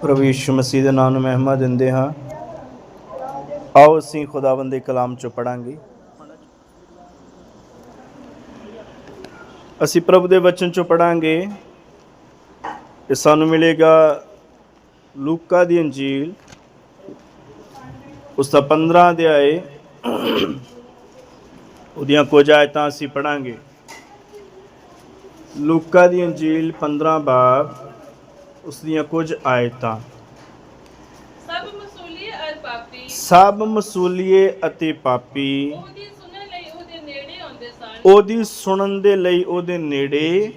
ਪ੍ਰਭੂ ਯਿਸੂ ਮਸੀਹ ਦੇ ਨਾਮ ਨੂੰ ਮਹਿਮਾ ਦਿੰਦੇ ਹਾਂ। ਆਓ ਅਸੀਂ ਖੁਦਾਵੰਦ ਦੇ ਕਲਾਮ ਚੋਂ ਪੜਾਂਗੇ। ਅਸੀਂ ਪ੍ਰਭੂ ਦੇ ਵਚਨ ਚੋਂ ਪੜਾਂਗੇ। ਇਹ ਸਾਨੂੰ ਮਿਲੇਗਾ ਲੂਕਾ ਦੀ ਅੰਜੀਲ। ਉਸ ਦਾ 15 ਅਧਿਆਏ। ਉਹਦੀਆਂ ਕੁਝ ਆਇਤਾਂ ਅਸੀਂ ਪੜਾਂਗੇ। ਲੂਕਾ ਦੀ ਅੰਜੀਲ 15 ਬਾਬ। ਉਸ ਦੀਆਂ ਕੁਝ ਆਇਤਾਂ। ਸਭ ਮਸੂਲੀ ਅਰ ਪਾਪੀ। ਸਭ ਮਸੂਲੀਏ ਅਤੇ ਪਾਪੀ। ਉਹਦੀ ਸੁਣਨ ਲਈ ਉਹਦੇ ਨੇੜੇ ਆਉਂਦੇ ਸਨ। ਉਹਦੀ ਸੁਣਨ ਦੇ ਲਈ ਉਹਦੇ ਨੇੜੇ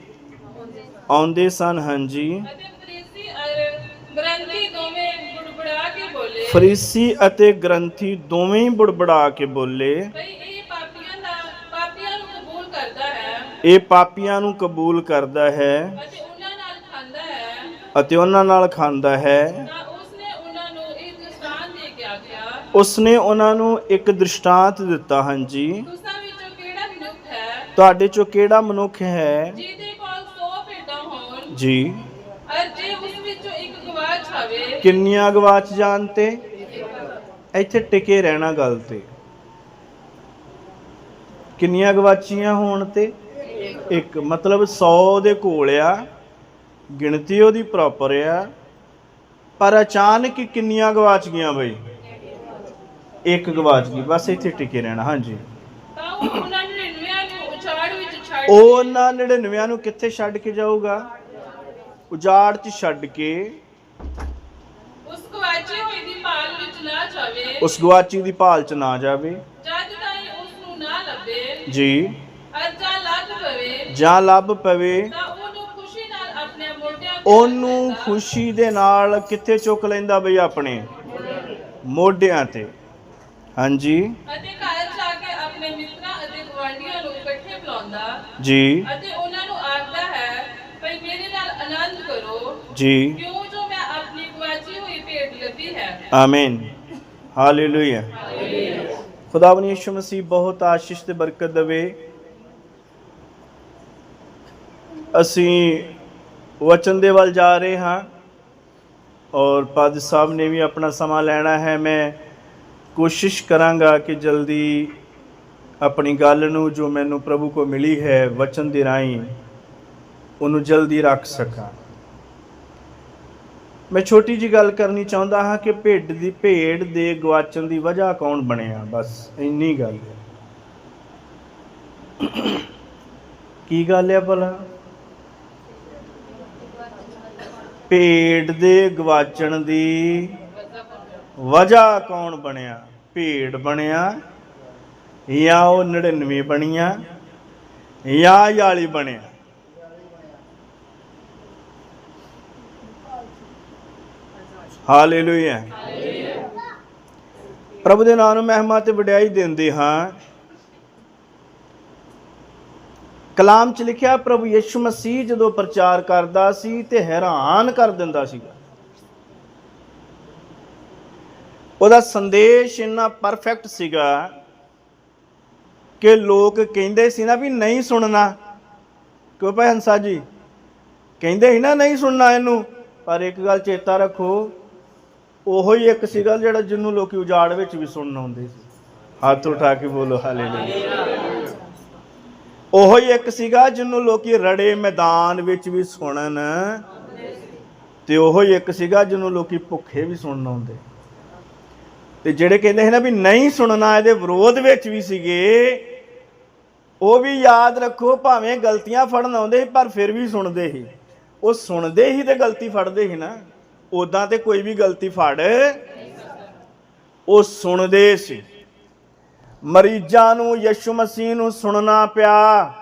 ਆਉਂਦੇ ਸਨ ਹਾਂਜੀ। ਅਤੇ ਫਰੀਸੀ ਅਰ ਗ੍ਰੰਥੀ ਦੋਵੇਂ ਬੁੜਬੁੜਾ ਕੇ ਬੋਲੇ। ਫਰੀਸੀ ਅਤੇ ਗ੍ਰੰਥੀ ਦੋਵੇਂ ਹੀ ਬੁੜਬੜਾ ਕੇ ਬੋਲੇ। ਭਈ ਇਹ ਪਾਪੀਆਂ ਦਾ ਪਾਪੀਆਂ ਨੂੰ ਕਬੂਲ ਕਰਦਾ ਹੈ। ਇਹ ਪਾਪੀਆਂ ਨੂੰ ਕਬੂਲ ਕਰਦਾ ਹੈ। ਅਤੇ ਉਹਨਾਂ ਨਾਲ ਖਾਂਦਾ ਹੈ ਅਤੇ ਉਹਨਾਂ ਨਾਲ ਖਾਂਦਾ ਹੈ। ਤਾਂ ਉਸਨੇ ਉਹਨਾਂ ਨੂੰ ਇਹ ਦ੍ਰਿਸ਼ਟਾਂਤ ਦੇ ਕੇ ਆਖਿਆ ਉਸਨੇ ਉਹਨਾਂ ਨੂੰ ਇੱਕ ਦ੍ਰਿਸ਼ਟਾਂਤ ਦਿੱਤਾ ਹਾਂਜੀ। ਤੁਸਾਂ ਵਿੱਚੋਂ ਕਿਹੜਾ ਮਨੁੱਖ ਹੈ? ਤੁਹਾਡੇ ਚੋਂ ਕਿਹੜਾ ਮਨੁੱਖ ਹੈ? ਜਿਹਦੇ ਕੋਲ 100 ਭੇਡਾਂ ਹੋਣ। ਜੀ। ਅਰ ਜੇ ਉਸ ਵਿੱਚੋਂ ਇੱਕ ਗਵਾਚ ਹੋਵੇ ਕਿੰਨੀਆਂ ਗਵਾਚ ਜਾਣ ਤੇ? ਇੱਥੇ ਟਿਕੇ ਰਹਿਣਾ ਗੱਲ ਤੇ। ਕਿੰਨੀਆਂ ਗਵਾਚੀਆਂ ਹੋਣ ਤੇ? ਇੱਕ। ਮਤਲਬ 100 ਦੇ ਕੋਲ ਆ। ਗਿਣਤੀ ਉਹਦੀ ਪ੍ਰੋਪਰ ਆ ਪਰ ਅਚਾਨਕ ਹੀ ਕਿੰਨੀਆਂ ਗਵਾਚ ਗਈਆਂ ਬਈ? ਇੱਕ ਗਵਾਚ ਗਈ ਬਸ ਇੱਥੇ ਟਿਕੇ ਰਹਿਣਾ ਹਾਂਜੀ। ਤਾਂ ਉਹ ਉਹਨਾਂ 99 ਨੂੰ ਉਚਾੜ ਵਿੱਚ ਛੱਡ ਉਹ ਉਹਨਾਂ 99 ਨੂੰ ਕਿੱਥੇ ਛੱਡ ਕੇ ਜਾਊਗਾ? ਉਜਾੜ 'ਚ ਛੱਡ ਕੇ ਉਸ ਗਵਾਚੀ ਹੋਈ ਦੀ ਭਾਲ ਵਿੱਚ ਨਾ ਜਾਵੇ। ਉਸ ਗਵਾਚੀ ਦੀ ਭਾਲ 'ਚ ਨਾ ਜਾਵੇ। ਜਦ ਤਾਈਂ ਉਸ ਨੂੰ ਨਾ ਲੱਭੇ। ਜੀ। ਪਵੇ। ਜਾਂ ਲੱਭ ਪਵੇ। ਤਾਂ ਉਹਨੂੰ ਖੁਸ਼ੀ ਦੇ ਨਾਲ ਕਿੱਥੇ ਚੁੱਕ ਲੈਂਦਾ ਬਈ ਆਪਣੇ? ਮੋਢਿਆਂ ਤੇ। ਹਾਂਜੀ। ਅਤੇ ਘਰ ਜਾ ਕੇ ਆਪਣੇ ਮਿੱਤਰਾਂ ਅਤੇ ਗੁਆਂਢੀਆਂ ਨੂੰ ਇਕੱਠੇ ਬੁਲਾਉਂਦਾ। ਜੀ। ਅਤੇ ਉਹਨਾਂ ਨੂੰ ਆਖਦਾ ਹੈ ਭਈ ਮੇਰੇ ਨਾਲ ਆਨੰਦ ਕਰੋ। ਜੀ। ਕਿਉਂ ਜੋ ਮੈਂ ਆਪਣੀ ਗਵਾਚੀ ਹੋਈ ਭੇਡ ਲੱਭੀ ਹੈ? ਆਮੀਨ ਹਾਲੇਲੂਇਆ ਖੁਦਾਵੰਦ ਯਿਸੂ ਮਸੀਹ ਬਹੁਤ ਆਸ਼ੀਸ਼ ਤੇ ਬਰਕਤ ਦੇਵੇ। ਅਸੀਂ ਵਚਨ ਦੇ ਵੱਲ ਜਾ ਰਹੇ ਹਾਂ ਔਰ ਪਾਦ ਸਾਹਿਬ ਨੇ ਵੀ ਆਪਣਾ ਸਮਾਂ ਲੈਣਾ ਹੈ ਮੈਂ ਕੋਸ਼ਿਸ਼ ਕਰਾਂਗਾ ਕਿ ਜਲਦੀ ਆਪਣੀ ਗੱਲ ਨੂੰ ਜੋ ਮੈਨੂੰ ਪ੍ਰਭੂ ਕੋ ਮਿਲੀ ਹੈ ਵਚਨ ਦੇ ਰਾਹੀਂ ਉਹਨੂੰ ਜਲਦੀ ਰੱਖ ਸਕਾਂ ਮੈਂ ਛੋਟੀ ਜੀ ਗੱਲ ਕਰਨੀ ਚਾਹੁੰਦਾ ਹਾਂ ਕਿ ਭੇਡ ਦੀ ਭੇਡ ਦੇ ਗਵਾਚਣ ਦੀ ਵਜ੍ਹਾ ਕੌਣ ਬਣਿਆ ਬਸ ਇੰਨੀ ਗੱਲ ਹੈ ਕੀ ਗੱਲ ਹੈ ਭਲਾ ਭੇਡ ਦੇ ਗਵਾਚਣ ਦੀ ਵਜ੍ਹਾ ਕੌਣ ਬਣਿਆ? ਭੇਡ ਬਣਿਆ ਜਾਂ ਉਹ 99 ਬਣੀਆਂ ਜਾਂ ਯਾਲੀ ਬਣਿਆ? ਹਾਲੇਲੂਇਆ ਪ੍ਰਭੂ ਦੇ ਨਾਮ ਨੂੰ ਮਹਿਮਾ ਤੇ ਵਡਿਆਈ ਦਿੰਦੇ ਹਾਂ। ਕਲਾਮ ਚ ਲਿਖਿਆ ਪ੍ਰਭੂ ਯਿਸੂ ਮਸੀਹ ਜਦੋਂ ਪ੍ਰਚਾਰ ਕਰਦਾ ਸੀ ਤੇ ਹੈਰਾਨ ਕਰ ਦਿੰਦਾ ਸੀਗਾ। ਉਹਦਾ ਸੰਦੇਸ਼ ਇੰਨਾ ਪਰਫੈਕਟ ਸੀਗਾ ਕਿ ਲੋਕ ਕਹਿੰਦੇ ਸੀ ਨਾ ਵੀ ਨਹੀਂ ਸੁਣਨਾ। ਕਿਉਂ ਭਾਈ ਹੰਸਾ ਜੀ ਕਹਿੰਦੇ ਸੀ ਨਾ ਨਹੀਂ ਸੁਣਨਾ ਇਹਨੂੰ, ਪਰ ਇੱਕ ਗੱਲ ਚੇਤਾ ਰੱਖੋ, ਉਹੋ ਹੀ ਇੱਕ ਸੀਗਾ ਜਿਹੜਾ ਜਿਹਨੂੰ ਲੋਕੀ ਉਜਾੜ ਵਿੱਚ ਵੀ ਸੁਣਨ ਆਉਂਦੇ ਸੀ। ਹੱਥ ਉਠਾ ਕੇ ਬੋਲੋ ਹਾਲੇਲੂਇਆ ਉਹੋ ਹੀ ਇੱਕ ਸੀਗਾ ਜਿਹਨੂੰ ਲੋਕੀ ਰੜੇ ਮੈਦਾਨ ਵਿੱਚ ਵੀ ਸੁਣਨ। ਤੇ ਉਹੋ ਹੀ ਇੱਕ ਸੀਗਾ ਜਿਹਨੂੰ ਲੋਕੀ ਭੁੱਖੇ ਵੀ ਸੁਣਨ ਆਉਂਦੇ। ਤੇ ਜਿਹੜੇ ਕਹਿੰਦੇ ਸੀ ਨਾ ਵੀ ਨਹੀਂ ਸੁਣਨਾ, ਇਹਦੇ ਵਿਰੋਧ ਵਿੱਚ ਵੀ ਸੀਗੇ। ਉਹ ਵੀ ਯਾਦ ਰੱਖੋ, ਭਾਵੇਂ ਗਲਤੀਆਂ ਫੜਨ ਆਉਂਦੇ ਸੀ, ਪਰ ਫਿਰ ਵੀ ਸੁਣਦੇ ਸੀ। ਉਹ ਸੁਣਦੇ ਹੀ ਤੇ ਗਲਤੀ ਫੜਦੇ ਸੀ ਨਾ। ਉਦਾਂ ਤੇ ਕੋਈ ਵੀ ਗਲਤੀ ਫੜ, ਉਹ ਸੁਣਦੇ ਸੀ। ਮਰੀਜ਼ਾਂ ਨੂੰ ਯਿਸੂ ਮਸੀਹ ਨੂੰ ਸੁਣਨਾ ਪਿਆ।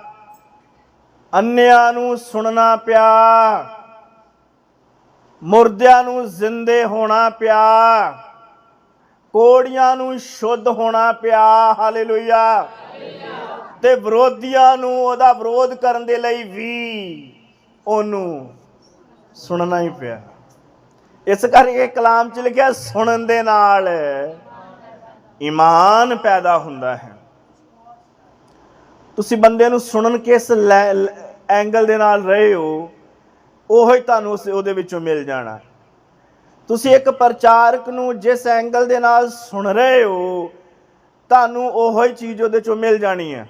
ਅੰਨਿਆਂ ਨੂੰ ਸੁਣਨਾ ਪਿਆ। ਮੁਰਦਿਆਂ ਨੂੰ ਜ਼ਿੰਦੇ ਹੋਣਾ ਪਿਆ। ਕੋੜੀਆਂ ਨੂੰ ਸ਼ੁੱਧ ਹੋਣਾ ਪਿਆ। ਹਾਲੇਲੂਇਆ। ਤੇ ਵਿਰੋਧੀਆਂ ਨੂੰ ਉਹਦਾ ਵਿਰੋਧ ਕਰਨ ਦੇ ਲਈ ਵੀ ਉਹਨੂੰ ਸੁਣਨਾ ਹੀ ਪਿਆ। ਇਸ ਕਰਕੇ ਕਲਾਮ ਚ ਲਿਖਿਆ, ਸੁਣਨ ਦੇ ਨਾਲ ਈਮਾਨ ਪੈਦਾ ਹੁੰਦਾ ਹੈ। ਤੁਸੀਂ ਬੰਦੇ ਨੂੰ ਸੁਣਨ ਕਿਸ ਐਂਗਲ ਦੇ ਨਾਲ ਰਹੇ ਹੋ, ਉਹ ਹੀ ਤੁਹਾਨੂੰ ਉਸ ਉਹਦੇ ਵਿੱਚੋਂ ਮਿਲ ਜਾਣਾ। ਤੁਸੀਂ ਇੱਕ ਪ੍ਰਚਾਰਕ ਨੂੰ ਜਿਸ ਐਂਗਲ ਦੇ ਨਾਲ ਸੁਣ ਰਹੇ ਹੋ, ਤੁਹਾਨੂੰ ਉਹੋ ਹੀ ਚੀਜ਼ ਉਹਦੇ ਚੋਂ ਮਿਲ ਜਾਣੀ ਹੈ।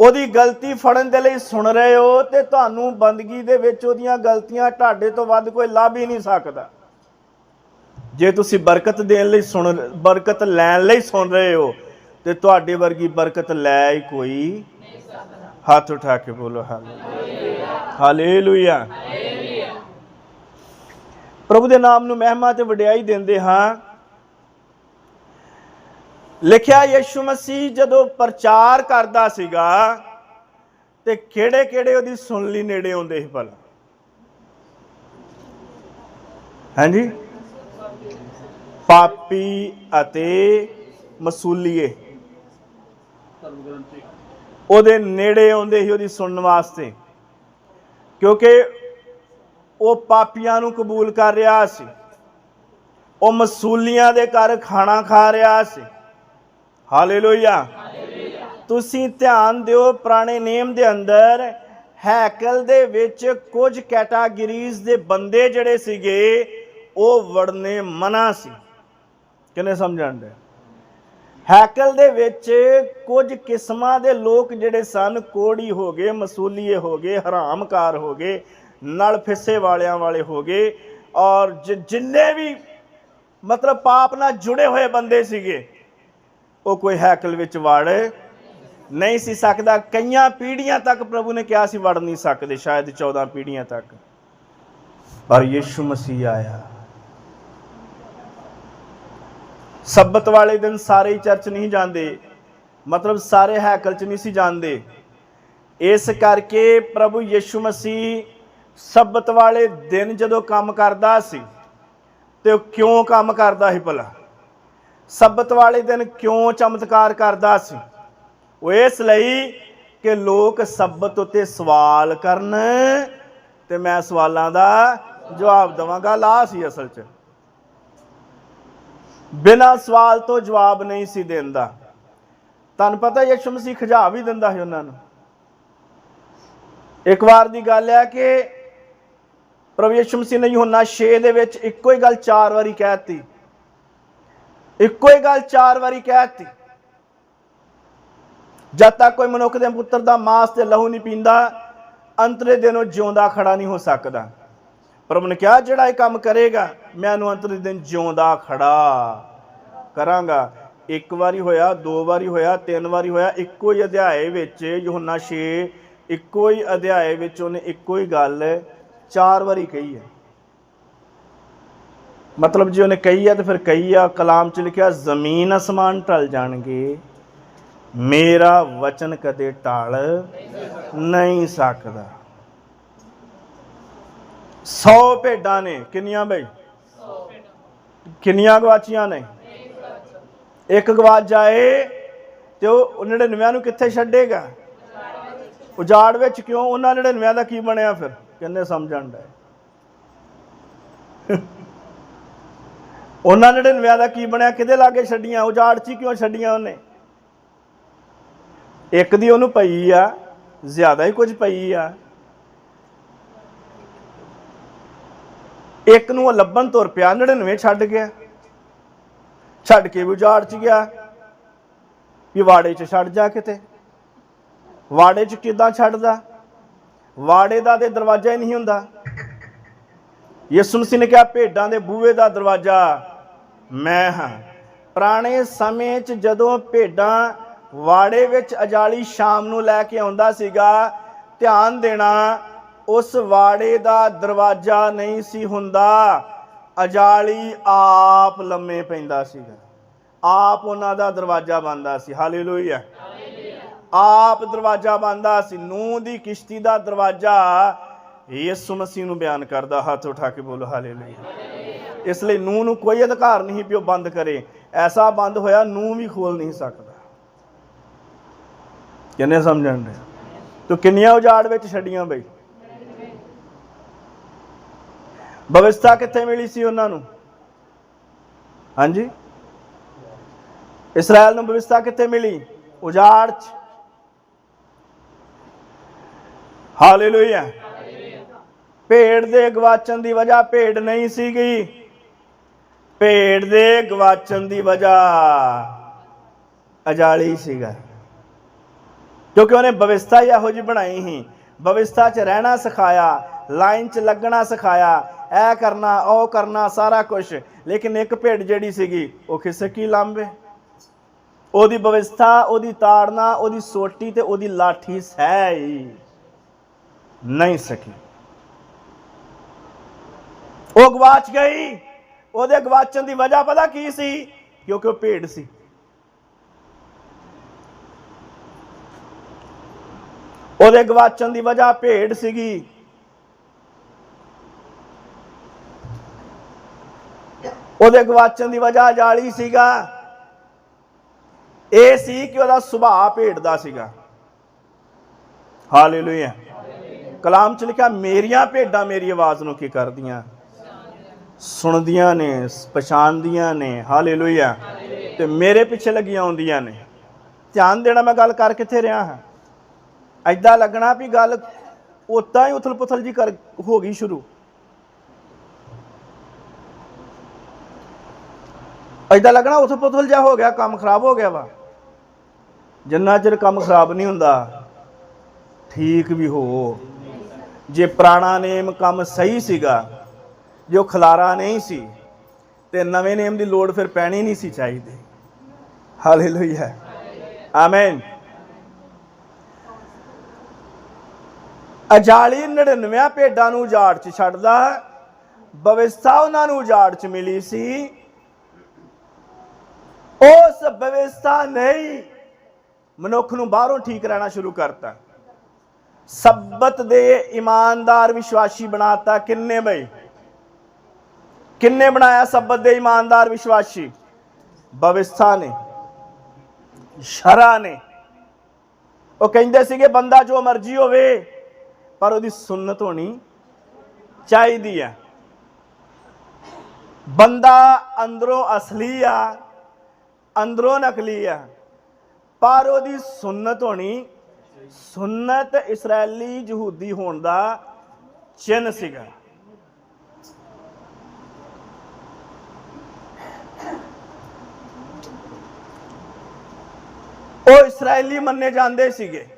ਉਹਦੀ ਗਲਤੀ ਫੜਨ ਦੇ ਲਈ ਸੁਣ ਰਹੇ ਹੋ ਤੇ ਤੁਹਾਨੂੰ ਬੰਦਗੀ ਦੇ ਵਿੱਚ ਉਹਦੀਆਂ ਗਲਤੀਆਂ ਤੁਹਾਡੇ ਤੋਂ ਵੱਧ ਕੋਈ ਲੱਭ ਹੀ ਨਹੀਂ ਸਕਦਾ। ਜੇ ਤੁਸੀਂ ਬਰਕਤ ਦੇਣ ਲਈ ਸੁਣ, ਬਰਕਤ ਲੈਣ ਲਈ ਸੁਣ ਰਹੇ ਹੋ, ਤੇ ਤੁਹਾਡੇ ਵਰਗੀ ਬਰਕਤ ਲੈ ਹੀ ਕੋਈ ਹੱਥ ਉਠਾ ਕੇ ਬੋਲੋ, ਹਾਲੇਲੂਇਆ। ਹਾਲੇਲੂਇਆ। ਪ੍ਰਭੂ ਦੇ ਨਾਮ ਨੂੰ ਮਹਿਮਾ ਤੇ ਵਡਿਆਈ ਦਿੰਦੇ ਹਾਂ। ਲਿਖਿਆ ਯਿਸੂ ਮਸੀਹ ਜਦੋਂ ਪ੍ਰਚਾਰ ਕਰਦਾ ਸੀਗਾ, ਤੇ ਕਿਹੜੇ ਕਿਹੜੇ ਉਹਦੀ ਸੁਣ ਲਈ ਨੇੜੇ ਆਉਂਦੇ ਸੀ ਭਲਾ? ਹਾਂਜੀ? ਪਾਪੀ ਅਤੇ ਮਸੂਲੀਏ। ਉਹਦੇ ਨੇੜੇ ਆਉਂਦੇ ਸੀ ਉਹਦੀ ਸੁਣਨ ਵਾਸਤੇ। ਕਿਉਂਕਿ ਉਹ ਪਾਪੀਆਂ ਨੂੰ ਕਬੂਲ ਕਰ ਰਿਹਾ ਸੀ। ਉਹ ਮਸੂਲੀਆਂ ਦੇ ਘਰ ਖਾਣਾ ਖਾ ਰਿਹਾ ਸੀ। ਹਾਲੇਲੂਇਆ। ਤੁਸੀਂ ਧਿਆਨ ਦਿਓ, ਪੁਰਾਣੇ ਨੇਮ ਦੇ ਅੰਦਰ ਹੈਕਲ ਦੇ ਵਿੱਚ ਕੁਝ ਕੈਟਾਗਰੀਜ਼ ਦੇ ਬੰਦੇ ਜਿਹੜੇ ਸੀਗੇ, ਉਹ ਵੜਨੇ ਮਨਾ ਸੀ। ਕਿੰਨੇ ਸਮਝਣ ਦੇ? ਹੈਕਲ ਦੇ ਵਿੱਚ ਕੁਝ ਕਿਸਮਾਂ ਦੇ ਲੋਕ ਜਿਹੜੇ ਸਨ, ਕੋੜੀ ਹੋ ਗਏ, ਮਸੂਲੀਏ ਹੋ ਗਏ, ਹਰਾਮਕਾਰ ਹੋ ਗਏ, ਨਲ ਫਿੱਸੇ ਵਾਲਿਆਂ ਵਾਲੇ ਹੋ ਗਏ ਔਰ ਜਿ- ਜਿੰਨੇ ਵੀ ਮਤਲਬ ਪਾਪ ਨਾਲ ਜੁੜੇ ਹੋਏ ਬੰਦੇ ਸੀਗੇ, ਉਹ ਕੋਈ ਹੈਕਲ ਵਿੱਚ ਵੜ ਨਹੀਂ ਸੀ ਸਕਦਾ। ਕਈਆਂ ਪੀੜ੍ਹੀਆਂ ਤੱਕ ਪ੍ਰਭੂ ਨੇ ਕਿਹਾ ਸੀ, ਵੜ ਨਹੀਂ ਸਕਦੇ, ਸ਼ਾਇਦ 14 ਪੀੜ੍ਹੀਆਂ ਤੱਕ। ਪਰ ਯੀਸ਼ੂ ਮਸੀਹ ਆਇਆ। ਸਬਤ ਵਾਲੇ ਦਿਨ ਸਾਰੇ ਹੀ ਚਰਚ ਨਹੀਂ ਜਾਂਦੇ। ਮਤਲਬ ਸਾਰੇ ਹੈਕਲ 'ਚ ਨਹੀਂ ਸੀ ਜਾਂਦੇ। ਇਸ ਕਰਕੇ ਪ੍ਰਭੂ ਯੀਸ਼ੂ ਮਸੀਹ ਸਬਤ ਵਾਲੇ ਦਿਨ ਜਦੋਂ ਕੰਮ ਕਰਦਾ ਸੀ, ਤੇ ਉਹ ਕਿਉਂ ਕੰਮ ਕਰਦਾ ਸੀ ਭਲਾ? ਸਬਤ ਵਾਲੇ ਦਿਨ ਕਿਉਂ ਚਮਤਕਾਰ ਕਰਦਾ ਸੀ? ਉਹ ਇਸ ਲਈ ਕਿ ਲੋਕ ਸਬਤ ਉਤੇ ਸਵਾਲ ਕਰਨ, ਤੇ ਮੈਂ ਸਵਾਲਾਂ ਦਾ ਜਵਾਬ ਦਵਾਂਗਾ ਲਾ ਸੀ ਅਸਲ 'ਚ। ਬਿਨਾਂ ਸਵਾਲ ਤੋਂ ਜਵਾਬ ਨਹੀਂ ਸੀ ਦਿੰਦਾ। ਤੁਹਾਨੂੰ ਪਤਾ ਯਿਸੂ ਮਸੀਹ ਖਜਾ ਵੀ ਦਿੰਦਾ ਸੀ ਉਹਨਾਂ ਨੂੰ। ਇੱਕ ਵਾਰ ਦੀ ਗੱਲ ਹੈ ਕਿ ਪ੍ਰਭੂ ਯਿਸੂ ਮਸੀਹ ਨੇ ਯੋਹੰਨਾ 6 ਦੇ ਵਿੱਚ ਇੱਕੋ ਹੀ ਗੱਲ ਚਾਰ ਵਾਰੀ ਕਹਿਤੀ ਇੱਕੋ ਹੀ ਗੱਲ ਚਾਰ ਵਾਰੀ ਕਹਿਤੀ ਜਦ ਤੱਕ ਕੋਈ ਮਨੁੱਖ ਦੇ ਪੁੱਤਰ ਦਾ ਮਾਸ ਤੇ ਲਹੂ ਨਹੀਂ ਪੀਂਦਾ, ਅੰਤਰੇ ਦਿਨ ਉਹ ਜਿਉਂਦਾ ਖੜਾ ਨਹੀਂ ਹੋ ਸਕਦਾ। ਪ੍ਰਭੂ ਨੇ ਕਿਹਾ, ਜਿਹੜਾ ਇਹ ਕੰਮ ਕਰੇਗਾ, ਮੈਂ ਉਹਨੂੰ ਅੰਤਰੇ ਦਿਨ ਜਿਉਂਦਾ ਖੜਾ ਕਰਾਂਗਾ। ਇੱਕ ਵਾਰੀ ਹੋਇਆ, ਦੋ ਵਾਰੀ ਹੋਇਆ, ਤਿੰਨ ਵਾਰੀ ਹੋਇਆ, ਇੱਕੋ ਹੀ ਅਧਿਆਏ ਵਿੱਚ ਯੋਹੰਨਾ 6 ਇੱਕੋ ਹੀ ਅਧਿਆਏ ਵਿੱਚ ਉਹਨੇ ਇੱਕੋ ਹੀ ਗੱਲ ਚਾਰ ਵਾਰੀ ਕਹੀ ਹੈ। ਮਤਲਬ ਜੇ ਉਹਨੇ ਕਹੀ ਹੈ ਤੇ ਫਿਰ ਕਹੀ ਆ, ਕਲਾਮ ਚ ਲਿਖਿਆ, ਜ਼ਮੀਨ ਅਸਮਾਨ ਟਲ ਜਾਣਗੇ, ਮੇਰਾ ਵਚਨ ਕਦੇ ਟਾਲ ਨਹੀਂ ਸਕਦਾ। 100 ਭੇਡਾਂ ਨੇ, ਕਿੰਨੀਆਂ ਬਈ? ਕਿੰਨੀਆਂ ਗਵਾਚੀਆਂ ਨੇ? ਇੱਕ ਗਵਾਚ ਜਾਏ ਤੇ ਉਹ 99 ਨੂੰ ਕਿੱਥੇ ਛੱਡੇਗਾ? ਉਜਾੜ ਵਿੱਚ ਕਿਉਂ? ਉਹਨਾਂ 99 ਦਾ ਕੀ ਬਣਿਆ ਫਿਰ? ਕਿੰਨੇ ਸਮਝਣ ਦਾ ਉਹਨਾਂ 99 ਦਾ ਕੀ ਬਣਿਆ? ਕਿਹਦੇ ਲਾਗੇ ਛੱਡੀਆਂ? ਉਜਾੜ 'ਚ ਹੀ ਕਿਉਂ ਛੱਡੀਆਂ ਉਹਨੇ? ਇੱਕ ਦੀ ਉਹਨੂੰ ਪਈ ਆ, ਜ਼ਿਆਦਾ ਹੀ ਕੁਝ ਪਈ ਆ। ਇੱਕ ਨੂੰ ਉਹ ਲੱਭਣ ਤੁਰ ਪਿਆ 99 ਛੱਡ ਗਿਆ। ਛੱਡ ਕੇ ਵੀ ਉਜਾੜ 'ਚ ਗਿਆ। ਵੀ ਵਾੜੇ 'ਚ ਛੱਡ ਜਾ ਕਿਤੇ। ਵਾੜੇ 'ਚ ਕਿਦਾਂ ਛੱਡਦਾ? ਵਾੜੇ ਦਾ ਤੇ ਦਰਵਾਜ਼ਾ ਹੀ ਨਹੀਂ ਹੁੰਦਾ। ਯਿਸੂ ਮਸੀਹ ਨੇ ਕਿਹਾ, ਭੇਡਾਂ ਦੇ ਬੂਹੇ ਦਾ ਦਰਵਾਜ਼ਾ ਮੈਂ ਹਾਂ। ਪੁਰਾਣੇ ਸਮੇਂ 'ਚ ਜਦੋਂ ਭੇਡਾਂ ਵਾੜੇ ਵਿੱਚ ਅਜਾਲੀ ਸ਼ਾਮ ਨੂੰ ਲੈ ਕੇ ਆਉਂਦਾ ਸੀਗਾ, ਧਿਆਨ ਦੇਣਾ ਉਸ ਵਾੜੇ ਦਾ ਦਰਵਾਜ਼ਾ ਨਹੀਂ ਸੀ ਹੁੰਦਾ। ਅਜਾਲੀ ਆਪ ਲੰਮੇ ਪੈਂਦਾ ਸੀਗਾ। ਆਪ ਉਹਨਾਂ ਦਾ ਦਰਵਾਜ਼ਾ ਬੰਦਾ ਸੀ। ਹਾਲੇਲੂਇਆ। ਆਪ ਦਰਵਾਜ਼ਾ ਬੰਦਾ ਸੀ। ਨੂਹ ਦੀ ਕਿਸ਼ਤੀ ਦਾ ਦਰਵਾਜ਼ਾ ਯਿਸੂ ਮਸੀਹ ਨੂੰ ਬਿਆਨ ਕਰਦਾ। ਹੱਥ ਉਠਾ ਕੇ ਬੋਲੋ, ਹਾਲੇਲੂਇਆ। ਇਸ ਲਈ ਨੂਹ ਨੂੰ ਕੋਈ ਅਧਿਕਾਰ ਨਹੀਂ ਪਿਓ ਬੰਦ ਕਰੇ। ਐਸਾ ਬੰਦ ਹੋਇਆ ਨੂਹ ਵੀ ਖੋਲ ਨਹੀਂ ਸਕਦਾ। ਕਿੰਨੇ ਸਮਝਣ ਦੇ ਤੂੰ ਕਿੰਨੀਆਂ ਉਜਾੜ ਵਿੱਚ ਛੱਡੀਆਂ ਬਈ? ਵਿਵਸਥਾ ਕਿੱਥੇ ਮਿਲੀ ਸੀ ਉਹਨਾਂ ਨੂੰ ਹਾਂਜੀ ਇਸਰਾਇਲ ਨੂੰ ਵਿਵਸਥਾ ਕਿੱਥੇ ਮਿਲੀ ਉਜਾੜ ਚ ਹਾਲੇਲੂਇਆ ਭੇਡ ਦੇ ਗਵਾਚਣ ਦੀ ਵਜ੍ਹਾ ਭੇਡ ਨਹੀਂ ਸੀਗੀ ਭੇਡ ਦੇ ਗਵਾਚਣ ਦੀ ਵਜ੍ਹਾ ਅਜਾਲੀ ਸੀਗਾ ਕਿਉਂਕਿ ਉਹਨੇ ਵਿਵਸਥਾ ਹੀ ਇਹੋ ਜਿਹੀ ਬਣਾਈ ਸੀ ਬਵਿਸਥਾ 'ਚ ਰਹਿਣਾ ਸਿਖਾਇਆ ਲਾਈਨ 'ਚ ਲੱਗਣਾ ਸਿਖਾਇਆ ਇਹ ਕਰਨਾ, ਉਹ ਕਰਨਾ, ਸਾਰਾ ਕੁਝ ਲੇਕਿਨ ਇੱਕ ਭੇਡ ਜਿਹੜੀ ਸੀਗੀ, ਉਹ ਖਿਸਕੀ ਲਾਂਬੇ ਉਹਦੀ ਵਿਵਸਥਾ, ਉਹਦੀ ਤਾੜਨਾ, ਉਹਦੀ ਸੋਟੀ ਤੇ ਉਹਦੀ ਲਾਠੀ ਸਹਿ ਹੀ ਨਹੀਂ ਸਕੀ। ਉਹ ਗਵਾਚ ਗਈ। ਉਹਦੇ ਗਵਾਚਣ ਦੀ ਵਜ੍ਹਾ ਪਤਾ ਕੀ ਸੀ? ਕਿਉਂਕਿ ਉਹ ਭੇਡ ਸੀ। ਉਹਦੇ ਗਵਾਚਣ ਦੀ ਵਜ੍ਹਾ ਭੇਡ ਸੀਗੀ। ਉਹਦੇ ਗਵਾਚਣ ਦੀ ਵਜ੍ਹਾ ਜਾਲੀ ਸੀਗਾ। ਇਹ ਸੀ ਕਿ ਉਹਦਾ ਸੁਭਾਅ ਭੇਡ ਦਾ ਸੀਗਾ। ਹਾਲੇਲੂਇਆ। ਕਲਾਮ ਚ ਲਿਖਿਆ, ਮੇਰੀਆਂ ਭੇਡਾਂ ਮੇਰੀ ਆਵਾਜ਼ ਨੂੰ ਕੀ ਕਰਦੀਆਂ? ਸੁਣਦੀਆਂ ਨੇ, ਪਛਾਣਦੀਆਂ ਨੇ। ਹਾਲੇਲੂਇਆ। ਤੇ ਮੇਰੇ ਪਿੱਛੇ ਲੱਗੀਆਂ ਆਉਂਦੀਆਂ ਨੇ। ਧਿਆਨ ਦੇਣਾ ਮੈਂ ਗੱਲ ਕਰ ਕਿੱਥੇ ਰਿਹਾ ਹਾਂ। ਐਦਾਂ ਲੱਗਣਾ ਵੀ ਗੱਲ ਉਤਾਂ ਹੀ ਉਥਲ ਪੁਥਲ ਜੀ ਕਰ, ਹੋ ਗਈ ਸ਼ੁਰੂ। ਐਦਾਂ ਲੱਗਣਾ ਉਥਲ ਪੁਤਲ ਜਾ ਹੋ ਗਿਆ, ਕੰਮ ਖਰਾਬ ਹੋ ਗਿਆ ਵਾ। ਜਿੰਨਾ ਚਿਰ ਕੰਮ ਖਰਾਬ ਨਹੀਂ ਹੁੰਦਾ, ਠੀਕ ਵੀ ਹੋ। ਜੇ ਪੁਰਾਣਾ ਨੇਮ ਕੰਮ ਸਹੀ ਸੀਗਾ, ਜੋ ਖਲਾਰਾ ਨਹੀਂ ਸੀ, ਤੇ ਨਵੇਂ ਨੇਮ ਦੀ ਲੋੜ ਫਿਰ ਪੈਣੀ ਨਹੀਂ ਸੀ ਚਾਹੀਦੀ। ਹਾਲੇਲੂਇਆ ਆਮੇਨ ਅਜਾਲੀ 99 ਭੇਡਾਂ ਨੂੰ ਉਜਾੜ 'ਚ ਛੱਡਦਾ, ਬਵਿਸਥਾ ਉਹਨਾਂ ਨੂੰ ਉਜਾੜ 'ਚ ਮਿਲੀ ਸੀ। ਉਸ ਵਿਵਸਥਾ ਨਹੀਂ ਮਨੁੱਖ ਨੂੰ ਬਾਹਰੋਂ ਠੀਕ ਰਹਿਣਾ ਸ਼ੁਰੂ ਕਰਤਾ। ਸਬਤ ਦੇ ਇਮਾਨਦਾਰ ਵਿਸ਼ਵਾਸੀ ਬਣਾਤਾ ਕਿੰਨੇ ਬਈ? ਕਿੰਨੇ ਬਣਾਇਆ ਸਬਤ ਦੇ ਇਮਾਨਦਾਰ ਵਿਸ਼ਵਾਸੀ? ਬਵਿਸਥਾ ਨੇ। ਸ਼ਰਾ ਨੇ। ਉਹ ਕਹਿੰਦੇ ਸੀਗੇ, ਬੰਦਾ ਜੋ ਮਰਜ਼ੀ ਹੋਵੇ, ਪਰ ਉਹਦੀ ਸੁਨਨਤ ਹੋਣੀ ਚਾਹੀਦੀ ਹੈ। ਬੰਦਾ ਅੰਦਰੋਂ ਅਸਲੀ ਆ ਅੰਦਰੋਂ ਨਕਲੀ ਆ। ਪਰ ਉਹਦੀ ਸੁਨਨਤ ਹੋਣੀ ਸੁਨਨਤ ਇਸرائیਲੀ ਯਹੂਦੀ ਹੋਣ ਦਾ ਚਿੰਨ ਸੀਗਾ। ਉਹ ਇਸرائیਲੀ ਮੰਨੇ ਜਾਂਦੇ ਸੀਗੇ।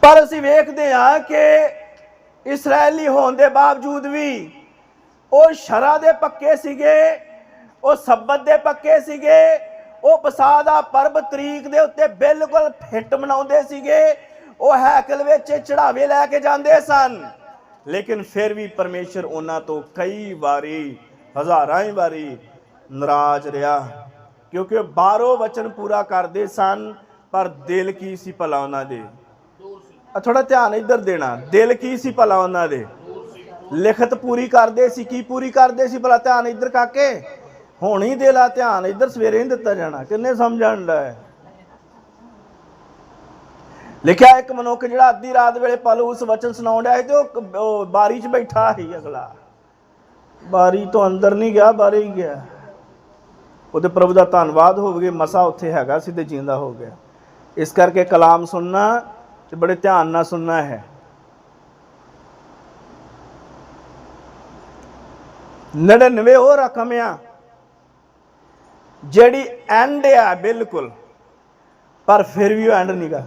ਪਰ ਅਸੀਂ ਵੇਖਦੇ ਹਾਂ ਕਿ ਇਸرائیਲੀ ਹੋਣ ਦੇ ਬਾਵਜੂਦ ਵੀ ਉਹ ਸ਼ਰਾ ਦੇ ਪੱਕੇ ਸੀਗੇ ਉਹ ਸਬਤ ਦੇ ਪੱਕੇ ਸੀਗੇ। ਉਹ ਪਸਾ ਦਾ ਪਰਬ ਤਰੀਕ ਦੇ ਉੱਤੇ ਬਿਲਕੁਲ ਫਿੱਟ ਮਨਾਉਂਦੇ ਸੀਗੇ। ਉਹ ਹੈਕਲ ਵਿੱਚ ਚੜਾਵੇ ਲੈ ਕੇ ਜਾਂਦੇ ਸਨ। ਲੇਕਿਨ ਫਿਰ ਵੀ ਪਰਮੇਸ਼ਰ ਉਹਨਾਂ ਤੋਂ ਕਈ ਵਾਰੀ, ਹਜ਼ਾਰਾਂ ਹੀ ਵਾਰੀ ਨਾਰਾਜ਼ ਰਿਹਾ। ਕਿਉਂਕਿ ਉਹ ਬਾਹਰੋਂ ਵਚਨ ਪੂਰਾ ਕਰਦੇ ਸਨ, ਪਰ ਦਿਲ ਕੀ ਸੀ ਭਲਾ ਉਹਨਾਂ ਦੇ? ਆ ਥੋੜਾ ਧਿਆਨ ਇੱਧਰ ਦੇਣਾ। ਦਿਲ ਕੀ ਸੀ ਭਲਾ ਉਹਨਾਂ ਦੇ? ਲਿਖਤ ਪੂਰੀ ਕਰਦੇ ਸੀ, ਕੀ ਪੂਰੀ ਕਰਦੇ ਸੀ? ਭਲਾ ਧਿਆਨ ਇੱਧਰ ਕਾਕੇ। ਹੁਣ ਹੀ ਦੇ ਲਾ ਧਿਆਨ, ਇੱਧਰ ਸਵੇਰੇ ਨਹੀਂ ਦਿੱਤਾ ਜਾਣਾ। ਕਿੰਨੇ ਸਮਝਣ ਦਾ ਲਿਖਿਆ ਇੱਕ ਮਨੁੱਖ ਜਿਹੜਾ ਅੱਧੀ ਰਾਤ ਵੇਲੇ ਪਲੂਸ ਵਚਨ ਸੁਣਾਉਣ ਡਿਆ ਸੀ ਤੇ ਉਹ ਬਾਰੀ 'ਚ ਬੈਠਾ ਸੀ ਅਗਲਾ। ਬਾਰੀ ਤੋਂ ਅੰਦਰ ਨਹੀਂ ਗਿਆ, ਬਾਰੇ ਹੀ ਗਿਆ। ਉਹਦੇ ਪ੍ਰਭੂ ਦਾ ਧੰਨਵਾਦ ਹੋਵੇ, ਮਸਾ ਉੱਥੇ ਹੈਗਾ, ਸਿੱਧੇ ਤੇ ਜਿੰਦਾ ਹੋ ਗਿਆ। ਇਸ ਕਰਕੇ ਕਲਾਮ ਸੁਣਨਾ ਤੇ ਬੜੇ ਧਿਆਨ ਨਾਲ ਸੁਣਨਾ ਹੈ। 99 ਉਹ ਰਕਮ ਆ। ਜਿਹੜੀ ਐਂਡ ਆ, ਬਿਲਕੁਲ। ਪਰ ਫਿਰ ਵੀ ਉਹ ਐਂਡ ਨਹੀਂਗਾ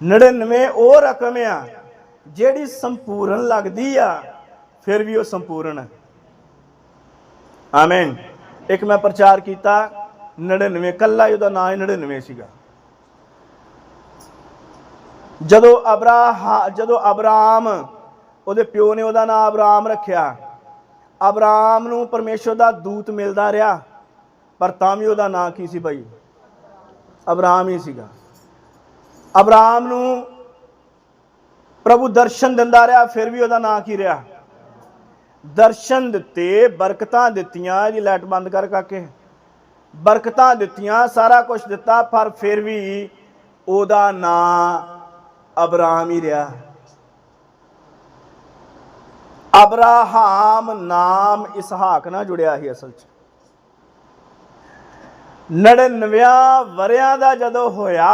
99 ਉਹ ਰਕਮ ਆ, ਜਿਹੜੀ ਸੰਪੂਰਨ ਲੱਗਦੀ ਆ, ਫਿਰ ਵੀ ਉਹ ਸੰਪੂਰਨ ਹੈ ਆਮੀਨ ਇੱਕ ਮੈਂ ਪ੍ਰਚਾਰ ਕੀਤਾ 99 ਕੱਲਾ ਹੀ ਉਹਦਾ ਨਾਂ ਹੀ 99 ਸੀਗਾ। ਜਦੋਂ ਅਬਰਾਹ, ਜਦੋਂ ਅਬਰਾਮ, ਉਹਦੇ ਪਿਓ ਨੇ ਉਹਦਾ ਨਾਮ ਅਬਰਾਮ ਰੱਖਿਆ। ਅਬਰਾਮ ਨੂੰ ਪਰਮੇਸ਼ਰ ਦਾ ਦੂਤ ਮਿਲਦਾ ਰਿਹਾ। ਪਰ ਤਾਂ ਵੀ ਉਹਦਾ ਨਾਂ ਕੀ ਸੀ ਭਾਈ? ਅਬਰਾਮ ਹੀ ਸੀਗਾ। ਅਬਰਾਮ ਨੂੰ ਪ੍ਰਭੂ ਦਰਸ਼ਨ ਦਿੰਦਾ ਰਿਹਾ, ਫਿਰ ਵੀ ਉਹਦਾ ਨਾਂ ਕੀ ਰਿਹਾ? ਦਰਸ਼ਨ ਦਿੱਤੇ, ਬਰਕਤਾਂ ਦਿੱਤੀਆਂ ਜੀ ਲਾਈਟ ਬੰਦ ਕਰ ਕਾਕੇ। ਬਰਕਤਾਂ ਦਿੱਤੀਆਂ, ਸਾਰਾ ਕੁਝ ਦਿੱਤਾ, ਪਰ ਫਿਰ ਵੀ ਉਹਦਾ ਨਾਂ ਅਬਰਾਮ ਹੀ ਰਿਹਾ। ਅਬਰਾਹਾਮ ਨਾਮ ਇਸਹਾਕ ਨਾਲ ਜੁੜਿਆ ਸੀ ਅਸਲ 'ਚ। 99 ਵਰਿਆਂ ਦਾ ਜਦੋਂ ਹੋਇਆ,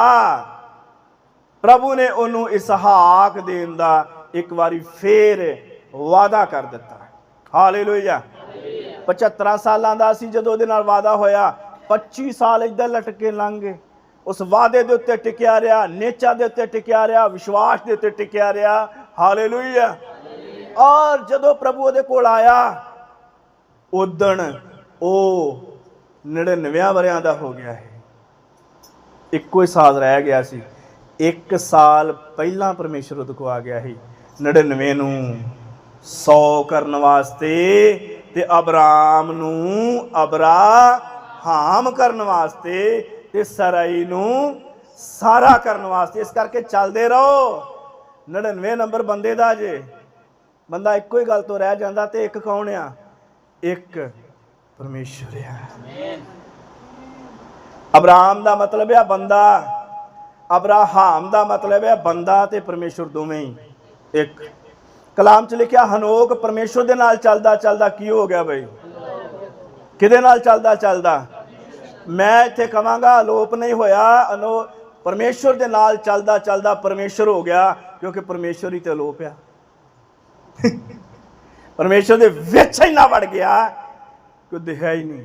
ਪ੍ਰਭੂ ਨੇ ਉਹਨੂੰ ਇਸਹਾਕ ਦੇਣ ਦਾ ਇੱਕ ਵਾਰੀ ਫੇਰ ਵਾਅਦਾ ਕਰ ਦਿੱਤਾ। ਹਾਲੇਲੂਇਆ। 75 ਸਾਲਾਂ ਦਾ ਸੀ ਜਦੋਂ ਉਹਦੇ ਨਾਲ ਵਾਅਦਾ ਹੋਇਆ। 25 ਸਾਲ ਇਦਾਂ ਲਟਕੇ ਲੰਘ। ਗਏ ਉਸ ਵਾਅਦੇ ਦੇ ਉੱਤੇ ਟਿਕਿਆ ਰਿਹਾ, ਨੇਚਾ ਦੇ ਉੱਤੇ ਟਿਕਿਆ ਰਿਹਾ, ਵਿਸ਼ਵਾਸ ਦੇ ਉੱਤੇ ਟਿਕਿਆ ਰਿਹਾ। ਹਾਲੇਲੂਇਆ। ਔਰ ਜਦੋਂ ਪ੍ਰਭੂ ਉਹਦੇ ਕੋਲ ਆਇਆ, ਉਦਣ ਉਹ 99 ਵਰਿਆਂ ਦਾ ਹੋ ਗਿਆ ਹੈ ਇੱਕੋ ਹੀ ਸਾਲ ਰਹਿ ਗਿਆ ਸੀ। ਇੱਕ ਸਾਲ ਪਹਿਲਾਂ ਪਰਮੇਸ਼ਰ ਉਹਦੇ ਕੋ ਆ ਗਿਆ ਸੀ। 99 ਨੂੰ 100 ਕਰਨ ਵਾਸਤੇ ਤੇ ਅਬਰਾਮ ਨੂੰ ਅਬਰਾਹਾਮ ਕਰਨ ਵਾਸਤੇ ਤੇ ਸਰਾਈ ਨੂੰ ਸਾਰਾ ਕਰਨ ਵਾਸਤੇ। ਇਸ ਕਰਕੇ ਚੱਲਦੇ ਰਹੋ। 99 ਨੰਬਰ ਬੰਦੇ ਦਾ ਜੇ। ਬੰਦਾ ਇੱਕੋ ਹੀ ਗੱਲ ਤੋਂ ਰਹਿ ਜਾਂਦਾ ਤੇ ਇੱਕ ਕੌਣ ਆ? ਇੱਕ ਪਰਮੇਸ਼ਰ ਆ ਅਬਰਾਮ ਦਾ ਮਤਲਬ ਹੈ ਬੰਦਾ ਅਬਰਾਹਾਮ ਦਾ ਮਤਲਬ ਹੈ ਬੰਦਾ ਤੇ ਪਰਮੇਸ਼ਰ ਦੋਵੇਂ ਹੀ। ਇੱਕ ਕਲਾਮ ਚ ਲਿਖਿਆ ਹਨੋਕ ਪਰਮੇਸ਼ਰ ਦੇ ਨਾਲ ਚੱਲਦਾ ਚੱਲਦਾ ਕੀ ਹੋ ਗਿਆ ਬਈ? ਕਿਹਦੇ ਨਾਲ ਚੱਲਦਾ ਚੱਲਦਾ? ਮੈਂ ਇੱਥੇ ਕਵਾਂਗਾ ਅਲੋਪ ਨਹੀਂ ਹੋਇਆ ਅਨੋ ਪਰਮੇਸ਼ਰ ਦੇ ਨਾਲ ਚੱਲਦਾ ਚੱਲਦਾ ਪਰਮੇਸ਼ਰ ਹੋ ਗਿਆ ਕਿਉਂਕਿ ਪਰਮੇਸ਼ਰ ਹੀ ਤੇ ਅਲੋਪ ਆ। ਪਰਮੇਸ਼ਰ ਦੇ ਵਿੱਚ ਹੀ ਨਾ ਵੜ ਗਿਆ ਕਿ ਉਹ ਦਿਖਿਆ ਹੀ ਨਹੀਂ।